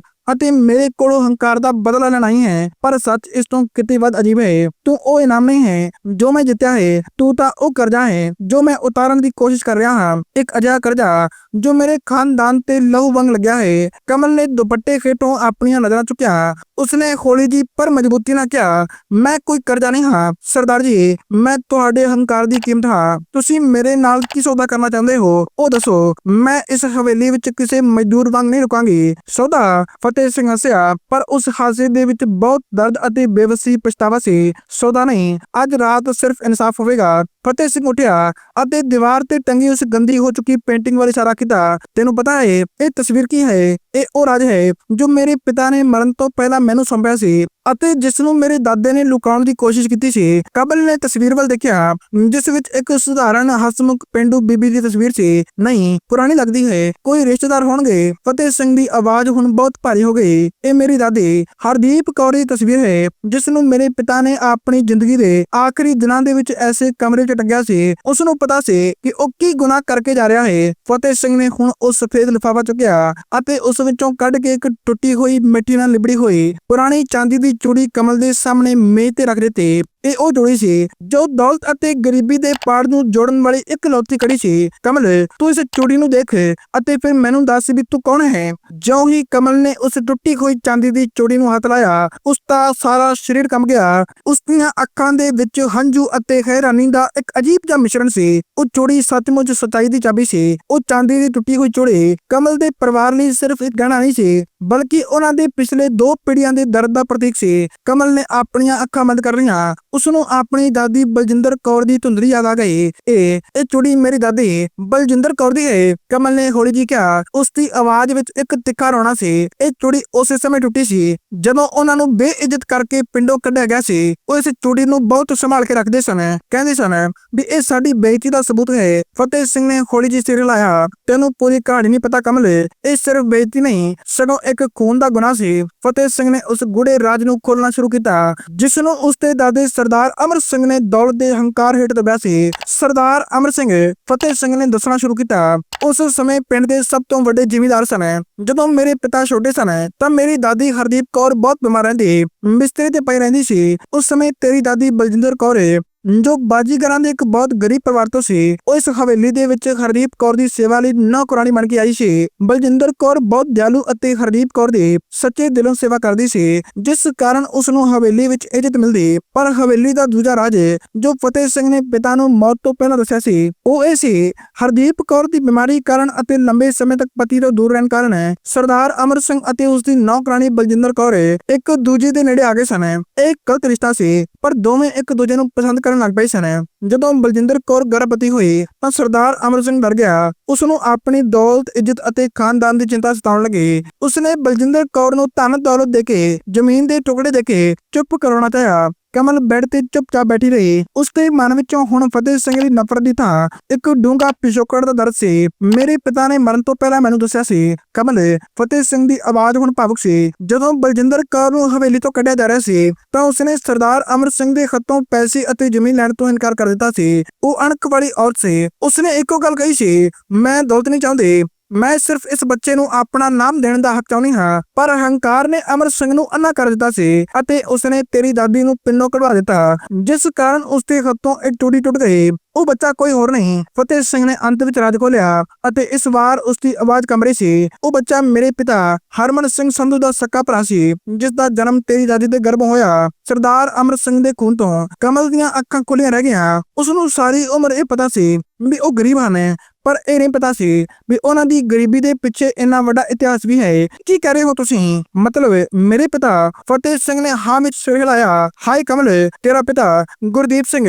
ਅਤੇ ਮੇਰੇ ਕੋਲੋਂ ਹੰਕਾਰ ਦਾ ਬਦਲਾ ਲੈਣਾ ਹੀ ਹੈ, ਪਰ ਸੱਚ ਇਸ ਤੋਂ ਕਿਤੇ ਵੱਧ ਅਜੀਬ ਹੈ। ਤੂੰ ਉਹ ਇਨਾਮ ਨਹੀਂ ਹੈ, ਜੋ ਮੈਂ ਜਿੱਤਿਆ ਹੈ। ਤੂੰ ਤਾਂ ਉਹ ਕਰਜ਼ਾ ਹੈ, ਜੋ ਮੈਂ ਉਤਾਰਨ ਦੀ ਕੋਸ਼ਿਸ਼ ਕਰ ਰਿਹਾ ਹਾਂ। ਇੱਕ ਅਜਿਹਾ ਕਰਜ਼ਾ, ਜੋ ਮੇਰੇ ਖਾਨਦਾਨ ਤੇ ਲਹੂ ਵੰਗ ਲੱਗਿਆ ਹੈ। ਕਮਲ ਨੇ ਦੁਪੱਟੇ ਖੇਤੋਂ ਆਪਣੀਆਂ ਨਜ਼ਰਾਂ ਚੁੱਕਿਆ। ਉਸਨੇ ਹੌਲੀ ਜੀ ਪਰ ਮਜ਼ਬੂਤੀ ਨਾਲ ਕਿਹਾ, ਮੈਂ ਕੋਈ ਕਰਜ਼ਾ ਨਹੀਂ ਹਾਂ। ਸਰਦਾਰ ਜੀ, ਮੈਂ ਤੁਹਾਡੇ ਹੰਕਾਰ ਦੀ ਕੀਮਤ ਹਾਂ। ਤੁਸੀਂ ਮੇਰੇ ਨਾਲ ਕੀ ਸੌਦਾ ਕਰਨਾ ਚਾਹੁੰਦੇ ਹੋ? ਉਹ ਦੱਸੋ, ਮੈਂ ਇਸ ਹਵੇਲੀ ਵਿੱਚ ਕਿਸੇ ਮਜ਼ਦੂਰ ਵਾਂਗ ਨਹੀਂ ਰੁਕਾਂਗੀ। ਸੌਦਾ ਫਤਿਹ ਸਿੰਘ ਹੱਸਿਆ ਪਰ ਉਸ ਹਾਦਸੇ ਦੇ ਵਿੱਚ ਬਹੁਤ ਦਰਦ ਅਤੇ ਬੇਵਸੀ ਪਛਤਾਵਾ ਸੀ। ਸੌਦਾ ਨਹੀਂ, ਅੱਜ ਰਾਤ ਸਿਰਫ ਇਨਸਾਫ ਹੋਵੇਗਾ। ਫਤਿਹ ਸਿੰਘ ਉੱਠਿਆ ਅਤੇ ਦੀਵਾਰ ਤੇ ਟੰਗੀ ਉਸ ਗੰਦੀ ਹੋ ਚੁੱਕੀ ਪੇਂਟਿੰਗ ਵੱਲ ਇਸ਼ਾਰਾ ਕੀਤਾ। ਤੈਨੂੰ ਪਤਾ ਹੈ, ਇਹ ਤਸਵੀਰ ਕੀ ਹੈ? ਇਹ ਉਹ ਰਾਜ ਹੈ ਜੋ ਮੇਰੇ ਪਿਤਾ ਨੇ ਮਰਨ ਤੋਂ ਪਹਿਲਾਂ ਮੈਨੂੰ ਸੌਂਪਿਆ ਸੀ ਅਤੇ ਜਿਸ ਨੂੰ ਮੇਰੇ ਦਾਦੇ ਨੇ ਲੁਕਾਉਣ ਦੀ ਕੋਸ਼ਿਸ਼ ਕੀਤੀ ਸੀ। ਕਬਲ ਨੇ ਤਸਵੀਰ ਵੱਲ ਦੇਖਿਆ, ਜਿਸ ਵਿੱਚ ਇੱਕ ਸਧਾਰਨ ਹਸਮੁਖ ਪਿੰਡੂ ਬੀਬੀ ਦੀ ਤਸਵੀਰ ਸੀ। ਨਹੀਂ, ਪੁਰਾਣੀ ਲੱਗਦੀ ਹੈ, ਕੋਈ ਰਿਸ਼ਤੇਦਾਰ ਹੋਣਗੇ। ਫਤਿਹ ਸਿੰਘ ਦੀ ਆਵਾਜ਼ ਹੁਣ ਬਹੁਤ ਭਾਰੀ ਹੋ ਗਈ। ਇਹ ਮੇਰੀ ਦਾਦੀ, ਹਰਦੀਪ ਕੌਰ ਦੀ ਤਸਵੀਰ ਹੈ ਜਿਸ ਨੂੰ ਮੇਰੇ ਪਿਤਾ ਨੇ ਆਪਣੀ ਜ਼ਿੰਦਗੀ ਦੇ ਆਖਰੀ ਦਿਨਾਂ ਦੇ ਵਿੱਚ ਐਸੇ ਕਮਰੇ 'ਚ ਟੰਗਿਆ ਸੀ ਉਸ ਨੂੰ ਪਤਾ ਸੀ ਕਿ ਉਹ ਕੀ ਗੁਨਾਹ ਕਰਕੇ ਜਾ ਰਿਹਾ ਹੈ ਫਤਿਹ ਸਿੰਘ ਨੇ ਹੁਣ ਉਹ ਸਫੇਦ ਲਿਫਾਫਾ ਚੁੱਕਿਆ ਅਤੇ ਉਸ ਵਿੱਚੋਂ ਕੱਢ ਕੇ ਇੱਕ ਟੁੱਟੀ ਹੋਈ ਮਿੱਟੀ ਨਾਲ ਲਿਬੜੀ ਹੋਈ। ਪੁਰਾਣੀ ਚਾਂਦੀ ਦੀ ਚੂੜੀ ਕਮਲ ਦੇ ਸਾਹਮਣੇ ਮੇਜ਼ ਤੇ ਰੱਖ ਦਿੱਤੀ। ਇਹ ਉਹ ਜੋੜੀ ਸੀ, ਜੋ ਦੌਲਤ ਅਤੇ ਗਰੀਬੀ ਦੇ ਪਾੜ ਨੂੰ ਜੋੜਨ ਵਾਲੀ ਇਕਲੌਤੀ ਕੜੀ ਸੀ। ਕਮਲ, ਤੂੰ ਇਸ ਚੂੜੀ ਨੂੰ ਦੇਖ ਅਤੇ ਫਿਰ ਮੈਨੂੰ ਦੱਸ ਵੀ ਤੂੰ ਕੌਣ ਹੈ? ਜਿਉਂ ਹੀ ਕਮਲ ਨੇ ਉਸ ਟੁੱਟੀ ਹੋਈ ਚਾਂਦੀ ਦੀ ਚੂੜੀ ਨੂੰ ਹੱਥ ਲਾਇਆ, ਉਸ ਦਾ ਸਾਰਾ ਸਰੀਰ ਕੰਬ ਗਿਆ। ਉਸ ਦੀਆਂ ਅੱਖਾਂ ਦੇ ਵਿੱਚ ਹੰਝੂ ਅਤੇ ਹੈਰਾਨੀ ਦਾ ਇੱਕ ਅਜੀਬ ਜਿਹਾ ਮਿਸ਼ਰਣ ਸੀ। ਉਹ ਚੂੜੀ ਸੱਚਮੁੱਚ ਸਚਾਈ ਦੀ ਚਾਬੀ ਸੀ। ਉਹ ਚਾਂਦੀ ਦੀ ਟੁੱਟੀ ਹੋਈ ਚੂੜੀ ਕਮਲ ਦੇ ਪਰਿਵਾਰ ਲਈ ਸਿਰਫ ਇੱਕ ਗਹਿਣਾ ਨਹੀਂ ਸੀ, ਬਲਕਿ ਉਹਨਾਂ ਦੇ ਪਿਛਲੇ ਦੋ ਪੀੜ੍ਹੀਆਂ ਦੇ ਦਰਦ ਦਾ ਪ੍ਰਤੀਕ ਸੀ। ਕਮਲ ਨੇ ਆਪਣੀਆਂ ਅੱਖਾਂ ਬੰਦ ਕਰ ਲਈਆਂ। ਉਸ ਨੂੰ ਆਪਣੀ ਦਾਦੀ ਬਲਜਿੰਦਰ ਕੌਰ ਦੀ ਧੁੰਦਲੀ ਯਾਦ ਆ ਗਈ। ਇਹ ਇਹ ਚੂੜੀ ਮੇਰੀ ਦਾਦੀ ਬਲਜਿੰਦਰ ਕੌਰ ਦੀ ਹੈ ਕਮਲ ਨੇ ਹੌਲੀ ਜੀ ਕਿਹਾ ਉਸ ਦੀ ਆਵਾਜ਼ ਵਿੱਚ ਇੱਕ ਤਿੱਖਾ ਰੋਣਾ ਸੀ। ਇਹ ਚੂੜੀ ਉਸੇ ਸਮੇਂ ਟੁੱਟੀ ਸੀ, ਜਦੋਂ ਉਹਨਾਂ ਨੂੰ ਬੇਇੱਜ਼ਤ ਕਰਕੇ ਪਿੰਡੋਂ ਕੱਢਿਆ ਗਿਆ ਸੀ। ਉਹ ਇਸ ਚੂੜੀ ਨੂੰ ਬਹੁਤ ਸੰਭਾਲ ਕੇ ਰੱਖਦੇ ਸਨ, ਕਹਿੰਦੇ ਸਨ ਵੀ ਇਹ ਸਾਡੀ ਬੇਇੱਜ਼ਤੀ ਦਾ ਸਬੂਤ ਹੈ। ਫਤਿਹ ਸਿੰਘ ਨੇ ਹੌਲੀ ਜੀ ਸਿਰ ਲਾਇਆ ਤੈਨੂੰ ਪੂਰੀ ਕਹਾਣੀ ਨਹੀਂ ਪਤਾ ਕਮਲ, ਇਹ ਸਿਰਫ ਬੇਇੱਜ਼ਤੀ ਨਹੀਂ, ਸਗੋਂ ਇੱਕ ਖੂਨ ਦਾ ਗੁਨਾਹ ਸੀ। ਫਤਿਹ ਸਿੰਘ ਨੇ ਉਸ ਗੂੜੇ ਰਾਜ ਨੂੰ ਖੋਲਣਾ ਸ਼ੁਰੂ ਕੀਤਾ ਜਿਸ ਨੂੰ ਉਸ ਦੇ ਦਾਦੇ ਸਰਦਾਰ ਅਮਰ ਸਿੰਘ ਨੇ ਦੌਲਤ ਦੇ ਹੰਕਾਰ ਹੇਠ ਦਬਿਆ ਸੀ। ਸਰਦਾਰ ਅਮਰ ਸਿੰਘ ਫਤਿਹ ਸਿੰਘ ਨੇ ਦੱਸਣਾ ਸ਼ੁਰੂ ਕੀਤਾ, ਉਸ ਸਮੇਂ ਪਿੰਡ ਦੇ ਸਭ ਤੋਂ ਵੱਡੇ ਜਿਮੀਦਾਰ ਸਨ। ਜਦੋਂ ਮੇਰੇ ਪਿਤਾ ਛੋਟੇ ਸਨ, ਤਾਂ ਮੇਰੀ ਦਾਦੀ ਹਰਦੀਪ ਕੌਰ ਬਹੁਤ ਬਿਮਾਰ ਰਹਿੰਦੀ, ਬਿਸਤਰੇ ਤੇ ਪਈ ਰਹਿੰਦੀ ਸੀ। ਉਸ ਸਮੇਂ ਤੇਰੀ ਦਾਦੀ ਬਲਜਿੰਦਰ ਕੌਰ ਜੋ ਬਾਜੀਗਰਾਂ ਦੇ ਇੱਕ ਬਹੁਤ ਗਰੀਬ ਪਰਿਵਾਰ ਤੋਂ ਸੀ, ਉਹ ਇਸ ਹਵੇਲੀ ਦੇ ਵਿੱਚ ਹਰਦੀਪ ਕੌਰ ਦੀ ਸੇਵਾ ਲਈ ਨੌਕਰਾਨੀ ਬਣ ਕੇ ਆਈ ਸੀ। ਬਲਜਿੰਦਰ ਕੌਰ ਬਹੁਤ ਦਿਆਲੂ ਅਤੇ ਹਰਦੀਪ ਕੌਰ ਦੀ ਸੱਚੇ ਦਿਲੋਂ ਸੇਵਾ ਕਰਦੀ ਸੀ, ਜਿਸ ਕਾਰਨ ਉਸ ਨੂੰ ਹਵੇਲੀ ਵਿੱਚ ਇੱਜ਼ਤ ਮਿਲਦੀ। ਪਰ ਹਵੇਲੀ ਦਾ ਦੂਜਾ ਰਾਜ, ਜੋ ਫਤਿਹ ਸਿੰਘ ਨੇ ਪਿਤਾ ਨੂੰ ਮੌਤ ਤੋਂ ਪਹਿਲਾਂ ਦੱਸਿਆ ਸੀ, ਉਹ ਇਹ ਸੀ, ਹਰਦੀਪ ਕੌਰ ਦੀ ਬਿਮਾਰੀ ਕਾਰਨ ਅਤੇ ਲੰਬੇ ਸਮੇਂ ਤੱਕ ਪਤੀ ਤੋਂ ਦੂਰ ਰਹਿਣ ਕਾਰਨ ਸਰਦਾਰ ਅਮਰ ਸਿੰਘ ਅਤੇ ਉਸ ਦੀ ਨੌਕਰਾਨੀ ਬਲਜਿੰਦਰ ਕੌਰ ਇੱਕ ਦੂਜੇ ਦੇ ਨੇੜੇ ਆ ਗਏ ਸਨ। ਇਹ ਗਲਤ ਰਿਸ਼ਤਾ ਸੀ, ਪਰ ਦੋਵੇਂ ਇੱਕ ਦੂਜੇ ਨੂੰ ਪਸੰਦ ਕਰਨ ਲੱਗ ਪਏ ਸਨ। ਜਦੋਂ ਬਲਜਿੰਦਰ ਕੌਰ ਗਰਭਵਤੀ ਹੋਈ, ਤਾਂ ਸਰਦਾਰ ਅਮਰ ਸਿੰਘ ਡਰ ਗਿਆ। ਉਸ ਨੂੰ ਆਪਣੀ ਦੌਲਤ, ਇੱਜ਼ਤ ਅਤੇ ਖਾਨਦਾਨ ਦੀ ਚਿੰਤਾ ਸਤਾਉਣ ਲੱਗੀ। ਉਸਨੇ ਬਲਜਿੰਦਰ ਕੌਰ ਨੂੰ ਧਨ ਦੌਲਤ ਦੇ ਕੇ, ਜ਼ਮੀਨ ਦੇ ਟੁਕੜੇ ਦੇ ਕੇ ਚੁੱਪ ਕਰਾਉਣਾ ਚਾਹਿਆ। ਕਮਲ ਬੈੱਡ ਤੇ ਚੁੱਪਚਾਪ ਬੈਠੀ ਰਹੀ। ਉਸ ਦੇ ਮਨ ਵਿੱਚੋਂ ਹੁਣ ਫਤਿਹ ਸਿੰਘ ਦੀ ਨਫ਼ਰਤ ਦੀ ਥਾਂ ਇੱਕ ਡੂੰਘਾ ਪਿਛੋਕੜ ਦਾ ਦਰਦ ਸੀ। ਮੇਰੇ ਪਿਤਾ ਨੇ ਮਰਨ ਤੋਂ ਪਹਿਲਾਂ ਮੈਨੂੰ ਦੱਸਿਆ ਸੀ, ਕਮਲ, ਫਤਿਹ ਸਿੰਘ ਦੀ ਆਵਾਜ਼ ਹੁਣ ਭਾਵੁਕ ਸੀ। ਜਦੋਂ ਬਲਜਿੰਦਰ ਕੌਰ ਨੂੰ ਹਵੇਲੀ ਤੋਂ ਕੱਢਿਆ ਜਾ ਰਿਹਾ ਸੀ, ਤਾਂ ਉਸਨੇ ਸਰਦਾਰ ਅਮਰ ਸਿੰਘ ਦੇ ਖੱਤੋਂ ਪੈਸੇ ਅਤੇ ਜ਼ਮੀਨ ਲੈਣ ਤੋਂ ਇਨਕਾਰ ਕਰ ਦਿੱਤਾ ਸੀ। ਉਹ ਅਣਖ ਵਾਲੀ ਔਰਤ ਸੀ। ਉਸਨੇ ਇੱਕੋ ਗੱਲ ਕਹੀ ਸੀ, ਮੈਂ ਦੌਲਤ ਨਹੀਂ ਚਾਹੁੰਦੀ। ਮੈਂ ਸਿਰਫ ਇਸ ਬੱਚੇ ਨੂੰ ਆਪਣਾ ਨਾਮ ਦੇਣ ਦਾ ਹੱਕ ਚਾਹੁੰਦੀ ਹਾਂ, ਪਰ ਹੰਕਾਰ ਨੇ ਅਮਰ ਸਿੰਘ ਨੂੰ ਅੰਨਾ ਕਰ ਦਿੱਤਾ ਸੀ ਅਤੇ ਉਸਨੇ ਤੇਰੀ ਦਾਦੀ ਨੂੰ ਪਿੰਡੋਂ ਕਢਵਾ ਦਿੱਤਾ, ਜਿਸ ਕਾਰਨ ਉਸ ਦੇ ਹੱਥੋਂ ਇਹ ਟੁੱਟੀ ਟੁੱਟ ਗਈ। ਉਹ ਬੱਚਾ ਕੋਈ ਹੋਰ ਨਹੀਂ, ਫਤਿਹ ਸਿੰਘ ਨੇ ਅੰਤ ਵਿੱਚ ਰਾਜ ਖੋਲਿਆ ਅਤੇ ਇਸ ਵਾਰ ਉਸ ਦੀ ਆਵਾਜ਼ ਕਮਰੇ ਸੀ। ਉਹ ਬੱਚਾ ਮੇਰੇ ਪਿਤਾ ਹਰਮਨ ਸਿੰਘ ਸੰਧੂ ਦਾ ਸੱਕਾ ਭਰਾ ਸੀ ਜਿਸ ਦਾ ਜਨਮ ਤੇਰੀ ਦਾਦੀ ਦੇ ਗਰਭ ਹੋਇਆ। ਸਰਦਾਰ ਅਮਰ ਸਿੰਘ ਦੇ ਖੂਨ ਤੋਂ ਕਮਲ ਦੀਆਂ ਅੱਖਾਂ ਖੁੱਲੀਆਂ ਰਹਿ ਗਈਆਂ। ਉਸ ਨੂੰ ਸਾਰੀ ਉਮਰ ਇਹ ਪਤਾ ਸੀ ਵੀ ਉਹ ਗਰੀਬ ਹਨ ਪਰ ਇਹ ਨਹੀਂ ਪਤਾ ਸੀ ਵੀ ਉਹਨਾਂ ਦੀ ਗਰੀਬੀ ਦੇ ਪਿੱਛੇ ਇੰਨਾ ਵੱਡਾ ਇਤਿਹਾਸ ਵੀ ਹੈ। ਕੀ ਕਹਿ ਰਹੇ ਹੋ ਤੁਸੀਂ? ਮਤਲਬ ਮੇਰੇ ਪਿਤਾ ਫਤਿਹ ਸਿੰਘ ਨੇ ਹਾਂ ਵਿੱਚ ਸਿਰ ਹਿਲਾਇਆ ਹਾਈ ਕਮਲ, ਤੇਰਾ ਪਿਤਾ ਗੁਰਦੀਪ ਸਿੰਘ,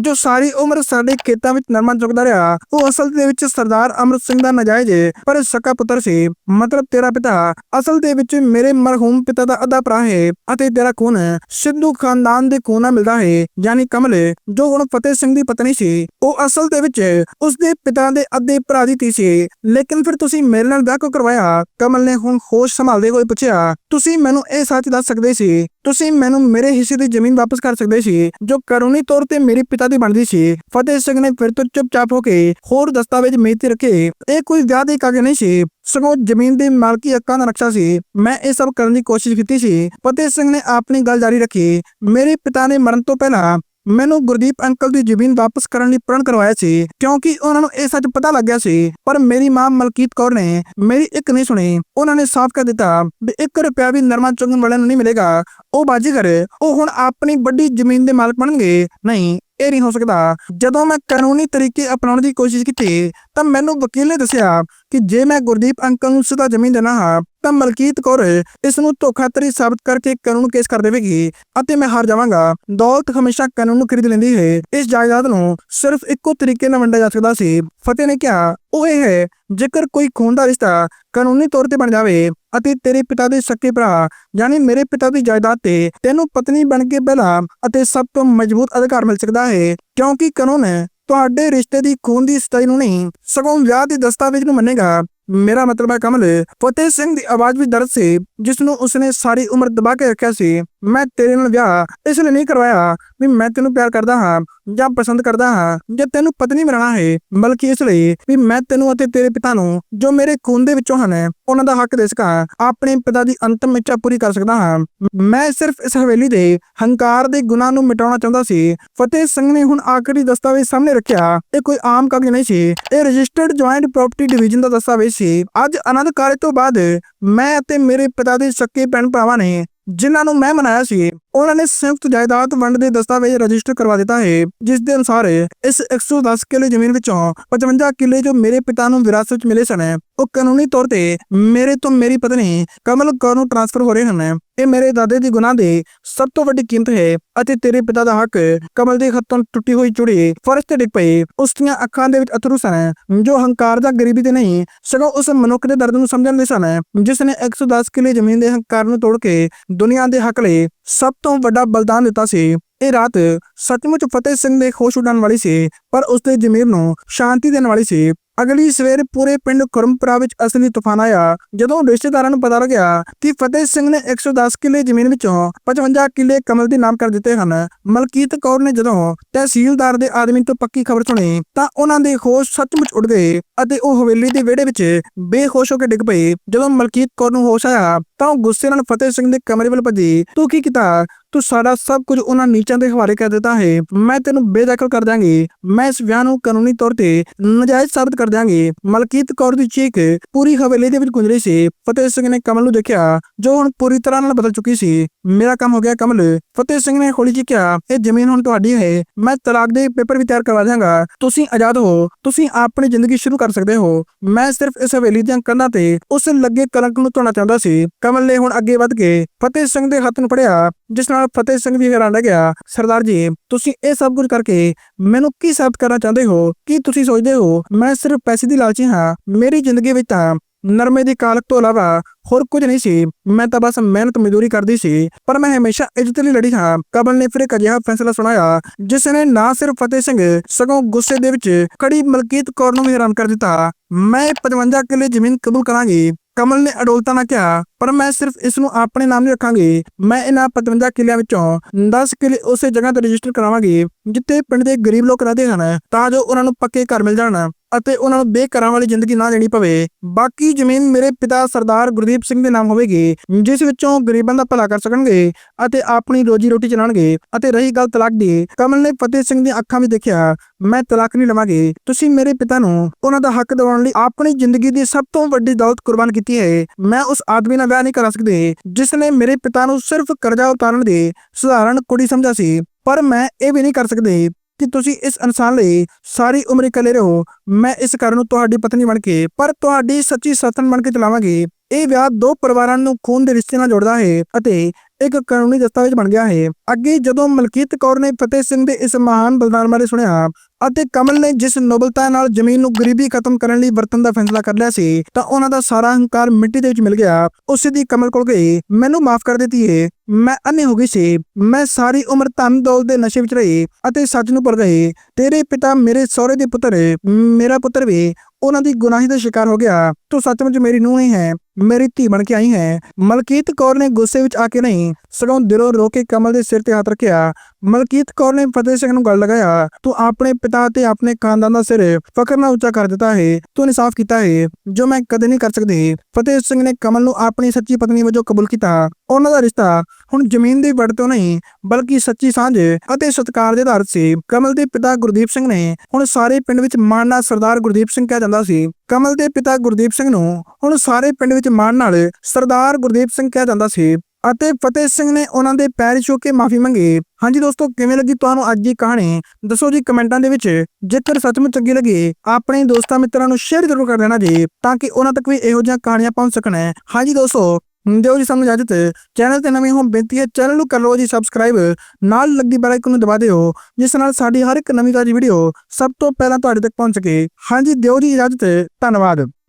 ਜੋ ਸਾਰੀ ਉਮਰ ਸਾਡੇ ਖੇਤਾਂ ਵਿੱਚ ਨਰਮਾ ਚੁਗਦਾ ਰਿਹਾ, ਉਹ ਅਸਲ ਦੇ ਵਿੱਚ ਸਰਦਾਰ ਅਮਰ ਸਿੰਘ ਦਾ ਨਜਾਇਜ਼ ਪਰ ਸਕਾ ਪੁੱਤਰ ਸੀ। ਮਤਲਬ ਤੇਰਾ ਪਿਤਾ ਅਸਲ ਦੇ ਵਿੱਚ ਮੇਰੇ ਮਰਹੂਮ ਪਿਤਾ ਦਾ ਅੱਧਾ ਭਰਾ ਹੈ ਅਤੇ ਤੇਰਾ ਖੂਨ ਸਿੱਧੂ ਖਾਨਦਾਨ ਦੇ ਖੂਨ ਨਾਲ ਮਿਲਦਾ ਹੈ ਯਾਨੀ ਕਮਲ, ਜੋ ਹੁਣ ਫਤਿਹ ਸਿੰਘ ਦੀ ਪਤਨੀ ਸੀ। ਉਹ ਅਸਲ ਦੇ ਵਿੱਚ ਉਸ ਦੇ ਪਿਤਾ ਦੇ ਅੱਧੇ ਭਰਾ ਦੀ ਧੀ ਸੀ। ਲੇਕਿਨ ਫਿਰ ਤੁਸੀਂ ਮੇਰੇ ਨਾਲ ਵਿਆਹ ਕਿਉਂ ਕਰਵਾਇਆ? ਕਮਲ ਨੇ ਹੁਣ ਹੋਸ਼ ਸੰਭਾਲਦੇ ਹੋਏ ਪੁੱਛਿਆ, ਤੁਸੀਂ ਮੈਨੂੰ ਇਹ ਸੱਚ ਦੱਸ ਸਕਦੇ ਸੀ? ਤੁਸੀਂ ਮੈਨੂੰ ਮੇਰੇ ਹਿੱਸੇ ਦੀ ਜ਼ਮੀਨ ਵਾਪਸ ਕਰ ਸਕਦੇ ਸੀ, ਜੋ ਕਾਨੂੰਨੀ ਤੌਰ ਤੇ ਮੇਰੇ ਪਿਤਾ ਦੀ ਬਣਦੀ ਸੀ? ਫਤਿਹ ਸਿੰਘ ਨੇ ਫਿਰ ਤੋਂ ਚੁੱਪਚਾਪ ਹੋ ਕੇ ਹੋਰ ਦਸਤਾਵੇਜ਼ ਮੇਜ਼ ਤੇ ਰੱਖੇ। ਇਹ ਕੋਈ ਵਿਆਹ ਦੇ ਕਾਗਜ਼ ਨਹੀਂ ਸੀ। ਸਗੋਂ ਜ਼ਮੀਨ ਦੇ ਮਾਲਕੀ ਹੱਕਾਂ ਦਾ ਨਕਸ਼ਾ ਸੀ। ਮੈਂ ਇਹ ਸਭ ਕਰਨ ਦੀ ਕੋਸ਼ਿਸ਼ ਕੀਤੀ ਸੀ। ਫਤਿਹ ਸਿੰਘ ਨੇ ਆਪਣੀ ਗੱਲ ਜਾਰੀ ਰੱਖੀ। ਮੇਰੇ ਪਿਤਾ ਨੇ ਮਰਨ ਤੋਂ ਪਹਿਲਾਂ ਮੈਨੂੰ ਗੁਰਦੀਪ ਅੰਕਲ ਦੀ ਜ਼ਮੀਨ ਵਾਪਸ ਕਰਨ ਲਈ ਪ੍ਰਣ ਕਰਵਾਇਆ ਸੀ, ਕਿਉਂਕਿ ਉਹਨਾਂ ਨੂੰ ਇਹ ਸੱਚ ਪਤਾ ਲੱਗ ਗਿਆ ਸੀ, ਪਰ ਮੇਰੀ ਮਾਂ ਮਲਕੀਤ ਕੌਰ ਨੇ ਮੇਰੀ ਇੱਕ ਨਹੀਂ ਸੁਣੀ। ਉਹਨਾਂ ਨੇ ਸਾਫ਼ ਕਰ ਦਿੱਤਾ ਵੀ 1 ਰੁਪਿਆ ਵੀ ਨਰਮਾ ਚੁਗਣ ਵਾਲਿਆਂ ਨੂੰ ਨਹੀਂ ਮਿਲੇਗਾ। ਉਹ ਬਾਜੀਗਰ ਉਹ ਹੁਣ ਆਪਣੀ ਵੱਡੀ ਜ਼ਮੀਨ ਦੇ ਮਾਲਕ ਬਣਨਗੇ। ਨਹੀਂ, ਇਹ ਨਹੀਂ ਹੋ ਸਕਦਾ। ਜਦੋਂ ਮੈਂ ਕਾਨੂੰਨੀ ਤਰੀਕੇ ਅਪਣਾਉਣ ਦੀ ਕੋਸ਼ਿਸ਼ ਕੀਤੀ, ਤਾਂ ਮੈਨੂੰ ਵਕੀਲ ਨੇ ਦੱਸਿਆ ਕਿ ਜੇ ਮੈਂ ਗੁਰਦੀਪ ਅੰਕਲ ਨੂੰ ਸਿੱਧਾ ਜ਼ਮੀਨ ਦੇਣਾ ਹਾਂ, ਤਾਂ ਮਲਕੀਤ ਕੌਰ ਇਸ ਨੂੰ ਧੋਖਾਧੜੀ ਸਾਬਤ ਕਰਕੇ ਕਾਨੂੰਨ ਕੇਸ ਕਰ ਦੇਵੇਗੀ ਅਤੇ ਮੈਂ ਹਾਰ ਜਾਵਾਂਗਾ। ਦੌਲਤ ਹਮੇਸ਼ਾ ਕਾਨੂੰਨ ਨੂੰ ਖਰੀਦ ਲੈਂਦੀ ਹੈ। ਇਸ ਜਾਇਦਾਦ ਨੂੰ ਸਿਰਫ ਇੱਕੋ ਤਰੀਕੇ ਨਾਲ ਵੰਡਿਆ ਜਾ ਸਕਦਾ ਸੀ। ਫਤਿਹ ਨੇ ਕਿਹਾ ਉਹ ਇਹ ਹੈ, ਜੇਕਰ ਕੋਈ ਖੂਨ ਦਾ ਰਿਸ਼ਤਾ ਕਾਨੂੰਨੀ ਤੌਰ ਤੇ ਬਣ ਜਾਵੇ ਅਤੇ ਤੇਰੇ ਪਿਤਾ ਦੇ ਸੱਕੇ ਭਰਾ ਯਾਨੀ ਮੇਰੇ ਪਿਤਾ ਦੀ ਜਾਇਦਾਦ ਤੇ ਤੈਨੂੰ ਪਤਨੀ ਬਣ ਕੇ ਪਹਿਲਾ ਅਤੇ ਸਭ ਤੋਂ ਮਜ਼ਬੂਤ ਅਧਿਕਾਰ ਮਿਲ ਸਕਦਾ ਹੈ, ਕਿਉਂਕਿ ਕਾਨੂੰਨ ਤੁਹਾਡੇ ਰਿਸ਼ਤੇ ਦੀ ਖੂਨ ਦੀ ਸਤਾਈ ਨੂੰ ਨਹੀਂ, ਸਗੋਂ ਵਿਆਹ ਦੇ ਦਸਤਾਵੇਜ਼ ਨੂੰ ਮੰਨੇਗਾ। ਮੇਰਾ ਮਤਲਬ ਹੈ ਕਮਲ, ਫਤਿਹ ਸਿੰਘ ਦੀ ਆਵਾਜ਼ ਵਿੱਚ ਦਰਦ ਸੀ ਜਿਸ ਨੂੰ ਉਸਨੇ ਸਾਰੀ ਉਮਰ ਦਬਾ ਕੇ ਰੱਖਿਆ ਸੀ। ਮੈਂ ਤੇਰੇ ਨਾਲ ਵਿਆਹ ਇਸ ਲਈ ਨਹੀਂ ਕਰਵਾਇਆ ਵੀ ਮੈਂ ਤੈਨੂੰ ਪਿਆਰ ਕਰਦਾ ਹਾਂ ਜਾਂ ਪਸੰਦ ਕਰਦਾ ਹਾਂ, ਜਾਂ ਤੈਨੂੰ ਪਤਨੀ ਬਣਾਉਣਾ ਹੈ, ਬਲਕਿ ਇਸ ਲਈ ਵੀ ਮੈਂ ਤੈਨੂੰ ਅਤੇ ਤੇਰੇ ਪਿਤਾ ਨੂੰ ਜੋ ਮੇਰੇ ਖੂਨ ਦੇ ਵਿੱਚੋਂ ਹਨ, ਉਹਨਾਂ ਦਾ ਹੱਕ ਦੇ ਸਕਾਂ, ਆਪਣੇ ਪਿਤਾ ਦੀ ਅੰਤਮ ਇੱਛਾ ਪੂਰੀ ਕਰ ਸਕਦਾ ਹਾਂ। ਮੈਂ ਸਿਰਫ ਇਸ ਹਵੇਲੀ ਦੇ ਹੰਕਾਰ ਦੇ ਗੁਨਾਹ ਨੂੰ ਮਿਟਾਉਣਾ ਚਾਹੁੰਦਾ ਸੀ, ਫਤਿਹ ਸਿੰਘ ਨੇ ਹੁਣ ਆਖਰੀ ਦਸਤਾਵੇਜ਼ ਸਾਹਮਣੇ ਰੱਖਿਆ, ਇਹ ਕੋਈ ਆਮ ਕਾਗਜ਼ ਨਹੀਂ ਸੀ, ਇਹ ਰਜਿਸਟਰਡ ਜੁਆਇੰਟ ਪ੍ਰਾਪਰਟੀ ਡਿਵੀਜ਼ਨ ਦਾ ਦਸਤਾਵੇਜ਼ ਸੀ। ਅੱਜ ਆਨੰਦ ਕਾਰਜ ਤੋਂ ਬਾਅਦ ਮੈਂ ਅਤੇ ਮੇਰੇ ਪਿਤਾ ਦੇ ਸਕੇ ਭੈਣ ਭਰਾਵਾਂ ਨੇ ਜਿਨ੍ਹਾਂ ਨੂੰ ਮੈਂ ਮਨਾਇਆ ਸੀ ਉਹਨਾਂ ਨੇ ਸੰਯੁਕਤ ਜਾਇਦਾਦ ਵੰਡ ਦੇ ਦਸਤਾਵੇਜ਼ ਰਜਿਸਟਰ ਕਰਵਾ ਦਿੱਤਾ ਹੈ, ਜਿਸ ਦੇ ਅਨੁਸਾਰ ਇਸ 110 ਕਿੱਲੇ ਜ਼ਮੀਨ ਵਿੱਚੋਂ 55 ਕਿੱਲੇ ਜੋ ਮੇਰੇ ਪਿਤਾ ਨੂੰ ਵਿਰਾਸਤ ਵਿੱਚ ਮਿਲੇ ਸਨ, ਉਹ ਕਾਨੂੰਨੀ ਤੌਰ ਤੇ ਮੇਰੇ ਤੋਂ ਮੇਰੀ ਪਤਨੀ ਕਮਲ ਕੌਰ ਨੂੰ ਟ੍ਰਾਂਸਫਰ ਹੋ ਰਹੇ ਹਨ। ਇਹ ਮੇਰੇ ਦਾਦੇ ਦੀ ਗੁਨਾਹ ਦੀ ਸਭ ਤੋਂ ਵੱਡੀ ਕੀਮਤ ਹੈ ਅਤੇ ਤੇਰੇ ਪਿਤਾ ਦਾ ਹੱਕ ਕਮਲ ਦੇ ਹੱਥੋਂ ਟੁੱਟੀ ਹੋਈ ਚੁੜੀ ਫਰਸ਼ ਤੇ ਡਿੱਗ ਪਈ। ਉਸ ਦੀਆਂ ਅੱਖਾਂ ਦੇ ਵਿੱਚ ਅਥਰੂ ਸਨ, ਜੋ ਹੰਕਾਰ ਦਾ ਗਰੀਬੀ ਤੇ ਨਹੀਂ, ਸਗੋਂ ਉਸ ਮਨੁੱਖ ਦੇ ਦਰਦ ਨੂੰ ਸਮਝਣ ਦੇ ਸਨ, ਜਿਸ ਨੇ 110 ਕਿੱਲੇ ਜ਼ਮੀਨ ਦੇ ਹੰਕਾਰ ਨੂੰ ਤੋੜ ਕੇ ਦੁਨੀਆ ਦੇ ਹੱਕ ਲਈ ਸਭ ਤੋਂ ਵੱਡਾ ਬਲਿਦਾਨ ਦਿੱਤਾ ਸੀ। ਇਹ ਰਾਤ ਸੱਚਮੁੱਚ ਫਤਿਹ ਸਿੰਘ ਦੇ ਖੁਸ਼ ਉਡਾਣ ਵਾਲੀ ਸੀ, ਪਰ ਉਸ ਦੇ ਜ਼ਮੀਰ ਨੂੰ ਸ਼ਾਂਤੀ ਦੇਣ ਵਾਲੀ ਸੀ। ਅਗਲੀ ਸਵੇਰ ਪੂਰੇ ਪਿੰਡ ਖੁਰਮਪੁਰਾ ਵਿੱਚ ਅਸਲੀ ਤੂਫਾਨ ਆਇਆ। ਜਦੋਂ ਰਿਸ਼ਤੇਦਾਰਾਂ ਨੂੰ ਪਤਾ ਲੱਗਿਆ ਕਿ ਫਤਿਹ ਸਿੰਘ ਨੇ 110 ਕਿੱਲੇ ਜ਼ਮੀਨ ਵਿੱਚੋਂ 55 ਕਿੱਲੇ ਕਮਲ ਦੇ ਨਾਮ ਕਰ ਦਿੱਤੇ ਹਨ। ਮਲਕੀਤ ਕੌਰ ਨੇ ਜਦੋਂ ਤਹਿਸੀਲਦਾਰ ਦੇ ਆਦਮੀ ਤੋਂ ਪੱਕੀ ਖਬਰ ਸੁਣੀ, ਤਾਂ ਉਹਨਾਂ ਦੇ ਹੋਸ਼ ਸੱਚਮੁੱਚ ਉੱਡ ਗਏ ਅਤੇ ਉਹ ਹਵੇਲੀ ਦੇ ਵਿਹੜੇ ਵਿੱਚ ਬੇਹੋਸ਼ ਹੋ ਕੇ ਡਿੱਗ ਪਈ ਜਦੋਂ ਮਲਕੀਤ ਕੌਰ ਨੂੰ ਹੋਸ਼ ਆਇਆ, ਤਾਂ ਉਹ ਗੁੱਸੇ ਨਾਲ ਫਤਿਹ ਸਿੰਘ ਦੇ ਕਮਰੇ ਵੱਲ ਭੱਜੀ। ਤੂੰ ਕੀ ਕੀਤਾ? ਤੂੰ ਸਾਡਾ ਸਭ ਕੁਝ ਉਹਨਾਂ ਨੀਚਾਂ ਦੇ ਹਵਾਲੇ ਕਰ ਦਿੱਤਾ ਹੈ। ਮੈਂ ਤੈਨੂੰ ਬੇਦਖਲ ਕਰ ਦਾਂਗੀ ਮੈਂ ਇਸ ਵਿਆਹ ਨੂੰ ਕਾਨੂੰਨੀ ਤੌਰ ਤੇ ਨਜਾਇਜ਼ ਸਾਬਤ ਕਰ ਦਾਂਗੀ ਮਲਕੀਤ ਕੌਰ ਦੀ ਚੀਕ ਪੂਰੀ ਹਵੇਲੀ ਦੇ ਵਿੱਚ ਗੁੰਜਰੀ ਸੀ। ਫਤਿਹ ਸਿੰਘ ਨੇ ਕਮਲ ਨੂੰ ਦੇਖਿਆ, ਜੋ ਹੁਣ ਪੂਰੀ ਤਰ੍ਹਾਂ ਨਾਲ ਬਦਲ ਚੁੱਕੀ ਸੀ। ਮੇਰਾ ਕੰਮ ਹੋ ਗਿਆ ਕਮਲ। ਫਤਿਹ ਸਿੰਘ ਨੇ ਹੌਲੀ ਜਿਹੀ ਕਿਹਾ, ਇਹ ਜ਼ਮੀਨ ਹੁਣ ਤੁਹਾਡੀ ਹੈ। ਮੈਂ ਤਲਾਕ ਦੇ ਪੇਪਰ ਵੀ ਤਿਆਰ ਕਰਵਾ ਦਿਆਂਗਾ। ਤੁਸੀਂ ਆਜ਼ਾਦ ਹੋ। ਤੁਸੀਂ ਆਪਣੀ ਜ਼ਿੰਦਗੀ ਸ਼ੁਰੂ ਕਰ ਸਕਦੇ ਹੋ। ਮੈਂ ਸਿਰਫ ਇਸ ਹਵੇਲੀ ਦੀਆਂ ਕੰਧਾਂ ਤੇ ਉਸ ਲੱਗੇ ਕਲੰਕ ਨੂੰ ਧੋਣਾ ਚਾਹੁੰਦਾ ਸੀ। ਕਮਲ ਨੇ ਹੁਣ ਅੱਗੇ ਵੱਧ ਕੇ ਫਤਿਹ ਸਿੰਘ ਦੇ ਹੱਥ ਨੂੰ ਫੜਿਆ, ਜਿਸ ਨਾਲ ਫਤਿਹ ਸਿੰਘ ਵੀ ਹੈਰਾਨ ਰਹਿ ਗਿਆ। ਸਰਦਾਰ ਜੀ, ਤੁਸੀਂ ਇਹ ਸਭ ਕੁਝ ਕਰਕੇ ਮੈਨੂੰ ਕੀ ਸਾਬਤ ਕਰਨਾ ਚਾਹੁੰਦੇ ਹੋ? ਕੀ ਤੁਸੀਂ ਸੋਚਦੇ ਹੋ, ਮੈਂ ਸਿਰਫ ਪੈਸੇ ਦੀ ਲਾਲਚੀ ਹਾਂ, ਮੇਰੀ ਜ਼ਿੰਦਗੀ ਵਿੱਚ ਤਾਂ ਨਰਮੇ ਦੀ ਕਾਲਕ ਤੋਂ ਇਲਾਵਾ ਹੋਰ ਕੁਝ ਨਹੀਂ ਸੀ। ਮੈਂ ਤਾਂ ਬਸ ਮਿਹਨਤ ਮਜ਼ਦੂਰੀ ਕਰਦੀ ਸੀ, ਪਰ ਮੈਂ ਹਮੇਸ਼ਾ ਇੱਜ਼ਤ ਲਈ ਲੜੀ ਹਾਂ। ਕਬਲ ਨੇ ਫਿਰ ਇੱਕ ਅਜਿਹਾ ਫੈਸਲਾ ਸੁਣਾਇਆ ਜਿਸ ਨੇ ਨਾ ਸਿਰਫ ਫਤਿਹ ਸਿੰਘ, ਸਗੋਂ ਗੁੱਸੇ ਦੇ ਵਿੱਚ ਕੜੀ ਮਲਕੀਤ ਕੌਰ ਨੂੰ ਵੀ ਹੈਰਾਨ ਕਰ ਦਿੱਤਾ। ਮੈਂ 55 ਕਿੱਲੇ ਜ਼ਮੀਨ ਕਬੂਲ ਕਰਾਂਗੀ। ਕਮਲ ਨੇ ਅਡੋਲਤਾ ਨਾਲ ਕਿਹਾ, ਪਰ ਮੈਂ ਸਿਰਫ ਇਸ ਨੂੰ ਆਪਣੇ ਨਾਮ ਨਹੀਂ ਰੱਖਾਂਗੀ। ਮੈਂ ਇਹਨਾਂ 55 ਕਿਲਿਆਂ ਵਿੱਚੋਂ 10 ਕਿਲੇ ਉਸੇ ਜਗ੍ਹਾ ਤੇ ਰਜਿਸਟਰ ਕਰਾਵਾਂਗੀ, ਜਿੱਥੇ ਪਿੰਡ ਦੇ ਗਰੀਬ ਲੋਕ ਰਹਦੇ ਹਨ, ਤਾਂ ਜੋ ਉਹਨਾਂ ਨੂੰ ਪੱਕੇ ਘਰ ਮਿਲ ਜਾਣ। ਅਤੇ ਉਹਨਾਂ ਨੂੰ ਬੇਕਰਾਂ ਵਾਲੀ ਜ਼ਿੰਦਗੀ ਨਾ ਦੇਣੀ ਪਵੇ। ਬਾਕੀ ਜ਼ਮੀਨ ਮੇਰੇ ਪਿਤਾ ਸਰਦਾਰ ਗੁਰਦੀਪ ਸਿੰਘ ਦੇ ਨਾਮ ਹੋਵੇਗੀ, ਜਿਸ ਵਿੱਚੋਂ ਗਰੀਬਾਂ ਦਾ ਭਲਾ ਕਰ ਸਕਣਗੇ ਅਤੇ ਆਪਣੀ ਰੋਜੀ ਰੋਟੀ ਚਲਾਉਣਗੇ। ਅਤੇ ਰਹੀ ਗੱਲ ਤਲਾਕ ਦੀ, ਕਮਲ ਨੇ ਫਤਿਹ ਸਿੰਘ ਦੀਆਂ ਅੱਖਾਂ ਵਿੱਚ ਦੇਖਿਆ, ਮੈਂ ਤਲਾਕ ਨਹੀਂ ਲਵਾਂਗੀ। ਤੁਸੀਂ ਮੇਰੇ ਪਿਤਾ ਨੂੰ ਉਹਨਾਂ ਦਾ ਹੱਕ ਦਿਵਾਉਣ ਲਈ ਆਪਣੀ ਜ਼ਿੰਦਗੀ ਦੀ ਸਭ ਤੋਂ ਵੱਡੀ ਦੌਲਤ ਕੁਰਬਾਨ ਕੀਤੀ ਹੈ। ਮੈਂ ਉਸ ਆਦਮੀ ਨਾਲ ਵਿਆਹ ਨਹੀਂ ਕਰਾ ਸਕਦੀ, ਜਿਸ ਨੇ ਮੇਰੇ ਪਿਤਾ ਨੂੰ ਸਿਰਫ ਕਰਜ਼ਾ ਉਤਾਰਨ ਦੀ ਸਧਾਰਨ ਕੁੜੀ ਸਮਝਿਆ ਸੀ, ਪਰ ਮੈਂ ਇਹ ਵੀ ਨਹੀਂ ਕਰ ਸਕਦੀ। ਕਿ ਤੁਸੀਂ ਇਸ ਇਨਸਾਨ ਲਈ ਸਾਰੀ ਉਮਰ ਇਕੱਲੇ ਰਹੋ। ਮੈਂ ਇਸ ਘਰ ਨੂੰ ਤੁਹਾਡੀ ਪਤਨੀ ਬਣ ਕੇ, ਪਰ ਤੁਹਾਡੀ ਸੱਚੀ ਸੱਤਨ ਬਣ ਕੇ ਚਲਾਵਾਂਗੀ। ਇਹ ਵਿਆਹ ਦੋ ਪਰਿਵਾਰਾਂ ਨੂੰ ਖੂਨ ਦੇ ਰਿਸ਼ਤੇ ਨਾਲ ਜੋੜਦਾ ਹੈ ਅਤੇ ਇੱਕ ਕਾਨੂੰਨੀ ਦਸਤਾਵੇਜ਼ ਬਣ ਗਿਆ ਹੈ। ਅੱਗੇ ਜਦੋਂ ਮਲਕੀਤ ਕੌਰ ਨੇ ਫਤਿਹ ਸਿੰਘ ਦੇ ਇਸ ਮਹਾਨ ਬਲਿਦਾਨ ਬਾਰੇ ਸੁਣਿਆ ਅਤੇ ਕਮਲ ਨੇ ਜਿਸ ਨੋਬਲਤਾ ਨਾਲ ਜ਼ਮੀਨ ਨੂੰ ਗਰੀਬੀ ਖਤਮ ਕਰਨ ਲਈ ਵਰਤਣ ਦਾ ਫੈਸਲਾ ਕਰ ਲਿਆ ਸੀ, ਤਾਂ ਉਹਨਾਂ ਦਾ ਸਾਰਾ ਹੰਕਾਰ ਮਿੱਟੀ ਦੇ ਵਿੱਚ ਮਿਲ ਗਿਆ। ਉਸੇ ਦੀ ਕਮਲ ਕੋਲ ਗਈ ਮੈਨੂੰ ਮਾਫ ਕਰ ਦਿੱਤੀ ਏ। ਮੈਂ ਅੰਨੇ ਹੋ ਗਈ ਸੀ। ਮੈਂ ਸਾਰੀ ਉਮਰ ਧਨ ਦੌਲਤ ਦੇ ਨਸ਼ੇ ਵਿੱਚ ਰਹੀ ਅਤੇ ਸੱਚ ਨੂੰ ਭੁੱਲ ਗਈ ਤੇਰੇ ਪਿਤਾ ਮੇਰੇ ਸਹੁਰੇ ਦੇ ਪੁੱਤਰ, ਮੇਰਾ ਪੁੱਤਰ ਵੀ ਉਹਨਾਂ ਦੀ ਗੁਨਾਹੀ ਦਾ ਸ਼ਿਕਾਰ ਹੋ ਗਿਆ। ਤੂੰ ਸੱਚਮੁੱਚ ਮੇਰੀ ਨੂੰਹ ਹੀ ਹੈ। ਮੇਰੀ ਧੀ ਬਣ ਕੇ ਆਈ ਹੈ। ਮਲਕੀਤ ਕੌਰ ਨੇ ਗੁੱਸੇ ਵਿੱਚ ਆ ਕੇ ਨਹੀਂ, ਸਗੋਂ ਦਿਲੋਂ ਰੋ ਕੇ ਕਮਲ ਦੇ ਸਿਰ ਤੇ ਹੱਥ ਰੱਖਿਆ। ਮਲਕੀਤ ਕੌਰ ਨੇ ਫਤਿਹ ਸਿੰਘ ਨੂੰ ਗੱਲ ਲਗਾਇਆ, ਤੂੰ ਆਪਣੇ ਪਿਤਾ ਤੇ ਆਪਣੇ ਖਾਨਦਾਨ ਦਾ ਸਿਰ ਫਖਰ ਨਾਲ ਉੱਚਾ ਕਰ ਦਿੱਤਾ ਹੈ, ਤੂੰ ਇਨਸਾਫ ਕੀਤਾ ਹੈ, ਜੋ ਮੈਂ ਕਦੇ ਨਹੀਂ ਕਰ ਸਕਦੀ। ਫਤਿਹ ਸਿੰਘ ਨੇ ਕਮਲ ਨੂੰ ਆਪਣੀ ਸੱਚੀ ਪਤਨੀ ਵਜੋਂ ਕਬੂਲ ਕੀਤਾ। ਉਹਨਾਂ ਦਾ ਰਿਸ਼ਤਾ ਹੁਣ ਜ਼ਮੀਨ ਦੀ ਵੜ ਤੋਂ ਨਹੀਂ, ਬਲਕਿ ਸੱਚੀ ਸਾਂਝ ਅਤੇ ਸਤਿਕਾਰ ਦੇ ਆਧਾਰ ਸੀ। ਕਮਲ ਦੇ ਪਿਤਾ ਗੁਰਦੀਪ ਸਿੰਘ ਨੇ ਹੁਣ ਸਾਰੇ ਪਿੰਡ ਵਿੱਚ ਮਾਣ ਨਾਲ ਸਰਦਾਰ ਗੁਰਦੀਪ ਸਿੰਘ ਕਿਹਾ ਜਾਂਦਾ ਸੀ। ਕਮਲ ਦੇ ਪਿਤਾ ਗੁਰਦੀਪ ਸਿੰਘ ਨੂੰ ਹੁਣ ਸਾਰੇ ਪਿੰਡ ਵਿੱਚ ਮਾਣ ਨਾਲ ਸਰਦਾਰ ਗੁਰਦੀਪ ਸਿੰਘ ਕਿਹਾ ਜਾਂਦਾ ਸੀ ਅਤੇ ਫਤਿਹ ਸਿੰਘ ਨੇ ਉਹਨਾਂ ਦੇ ਪੈਰ ਛੂ ਕੇ ਮਾਫੀ ਮੰਗੀ। ਹਾਂਜੀ ਦੋਸਤੋ, ਕਿਵੇਂ ਲੱਗੀ ਤੁਹਾਨੂੰ ਅੱਜ ਦੀ ਕਹਾਣੀ? ਦੱਸੋ ਜੀ ਕਮੈਂਟਾਂ ਦੇ ਵਿੱਚ। ਜੇਕਰ ਸੱਚਮੁੱਚ ਚੰਗੀ ਲੱਗੀ, ਆਪਣੇ ਦੋਸਤਾਂ ਮਿੱਤਰਾਂ ਨੂੰ ਸ਼ੇਅਰ ਜ਼ਰੂਰ ਕਰ ਦੇਣਾ ਜੀ, ਤਾਂ ਕਿ ਉਹਨਾਂ ਤੱਕ ਵੀ ਇਹੋ ਜਿਹੀਆਂ ਕਹਾਣੀਆਂ ਪਹੁੰਚ ਸਕਣ। ਹਾਂਜੀ ਦੋਸਤੋ ਦਿਓ ਜੀ ਸਾਨੂੰ ਇਜਾਜ਼ਤ ਚੈਨਲ ਤੇ ਨਵੇਂ ਹੋ ਬੇਨਤੀ ਹੈ ਚੈਨਲ ਨੂੰ ਕਰ ਲਓ ਜੀ ਸਬਸਕ੍ਰਾਈਬ ਨਾਲ ਲੱਗਦੀ ਬੈਲ ਆਈਕਨ ਨੂੰ ਦਬਾ ਦਿਓ, ਜਿਸ ਨਾਲ ਸਾਡੀ ਹਰ ਇੱਕ ਨਵੀਂ ਤਾਜ਼ੀ ਵੀਡੀਓ ਸਭ ਤੋਂ ਪਹਿਲਾਂ ਤੁਹਾਡੇ ਤੱਕ ਪਹੁੰਚ ਸਕੇ। ਹਾਂਜੀ, ਦਿਓ ਜੀ ਇਜਾਜ਼ਤ ਧੰਨਵਾਦ।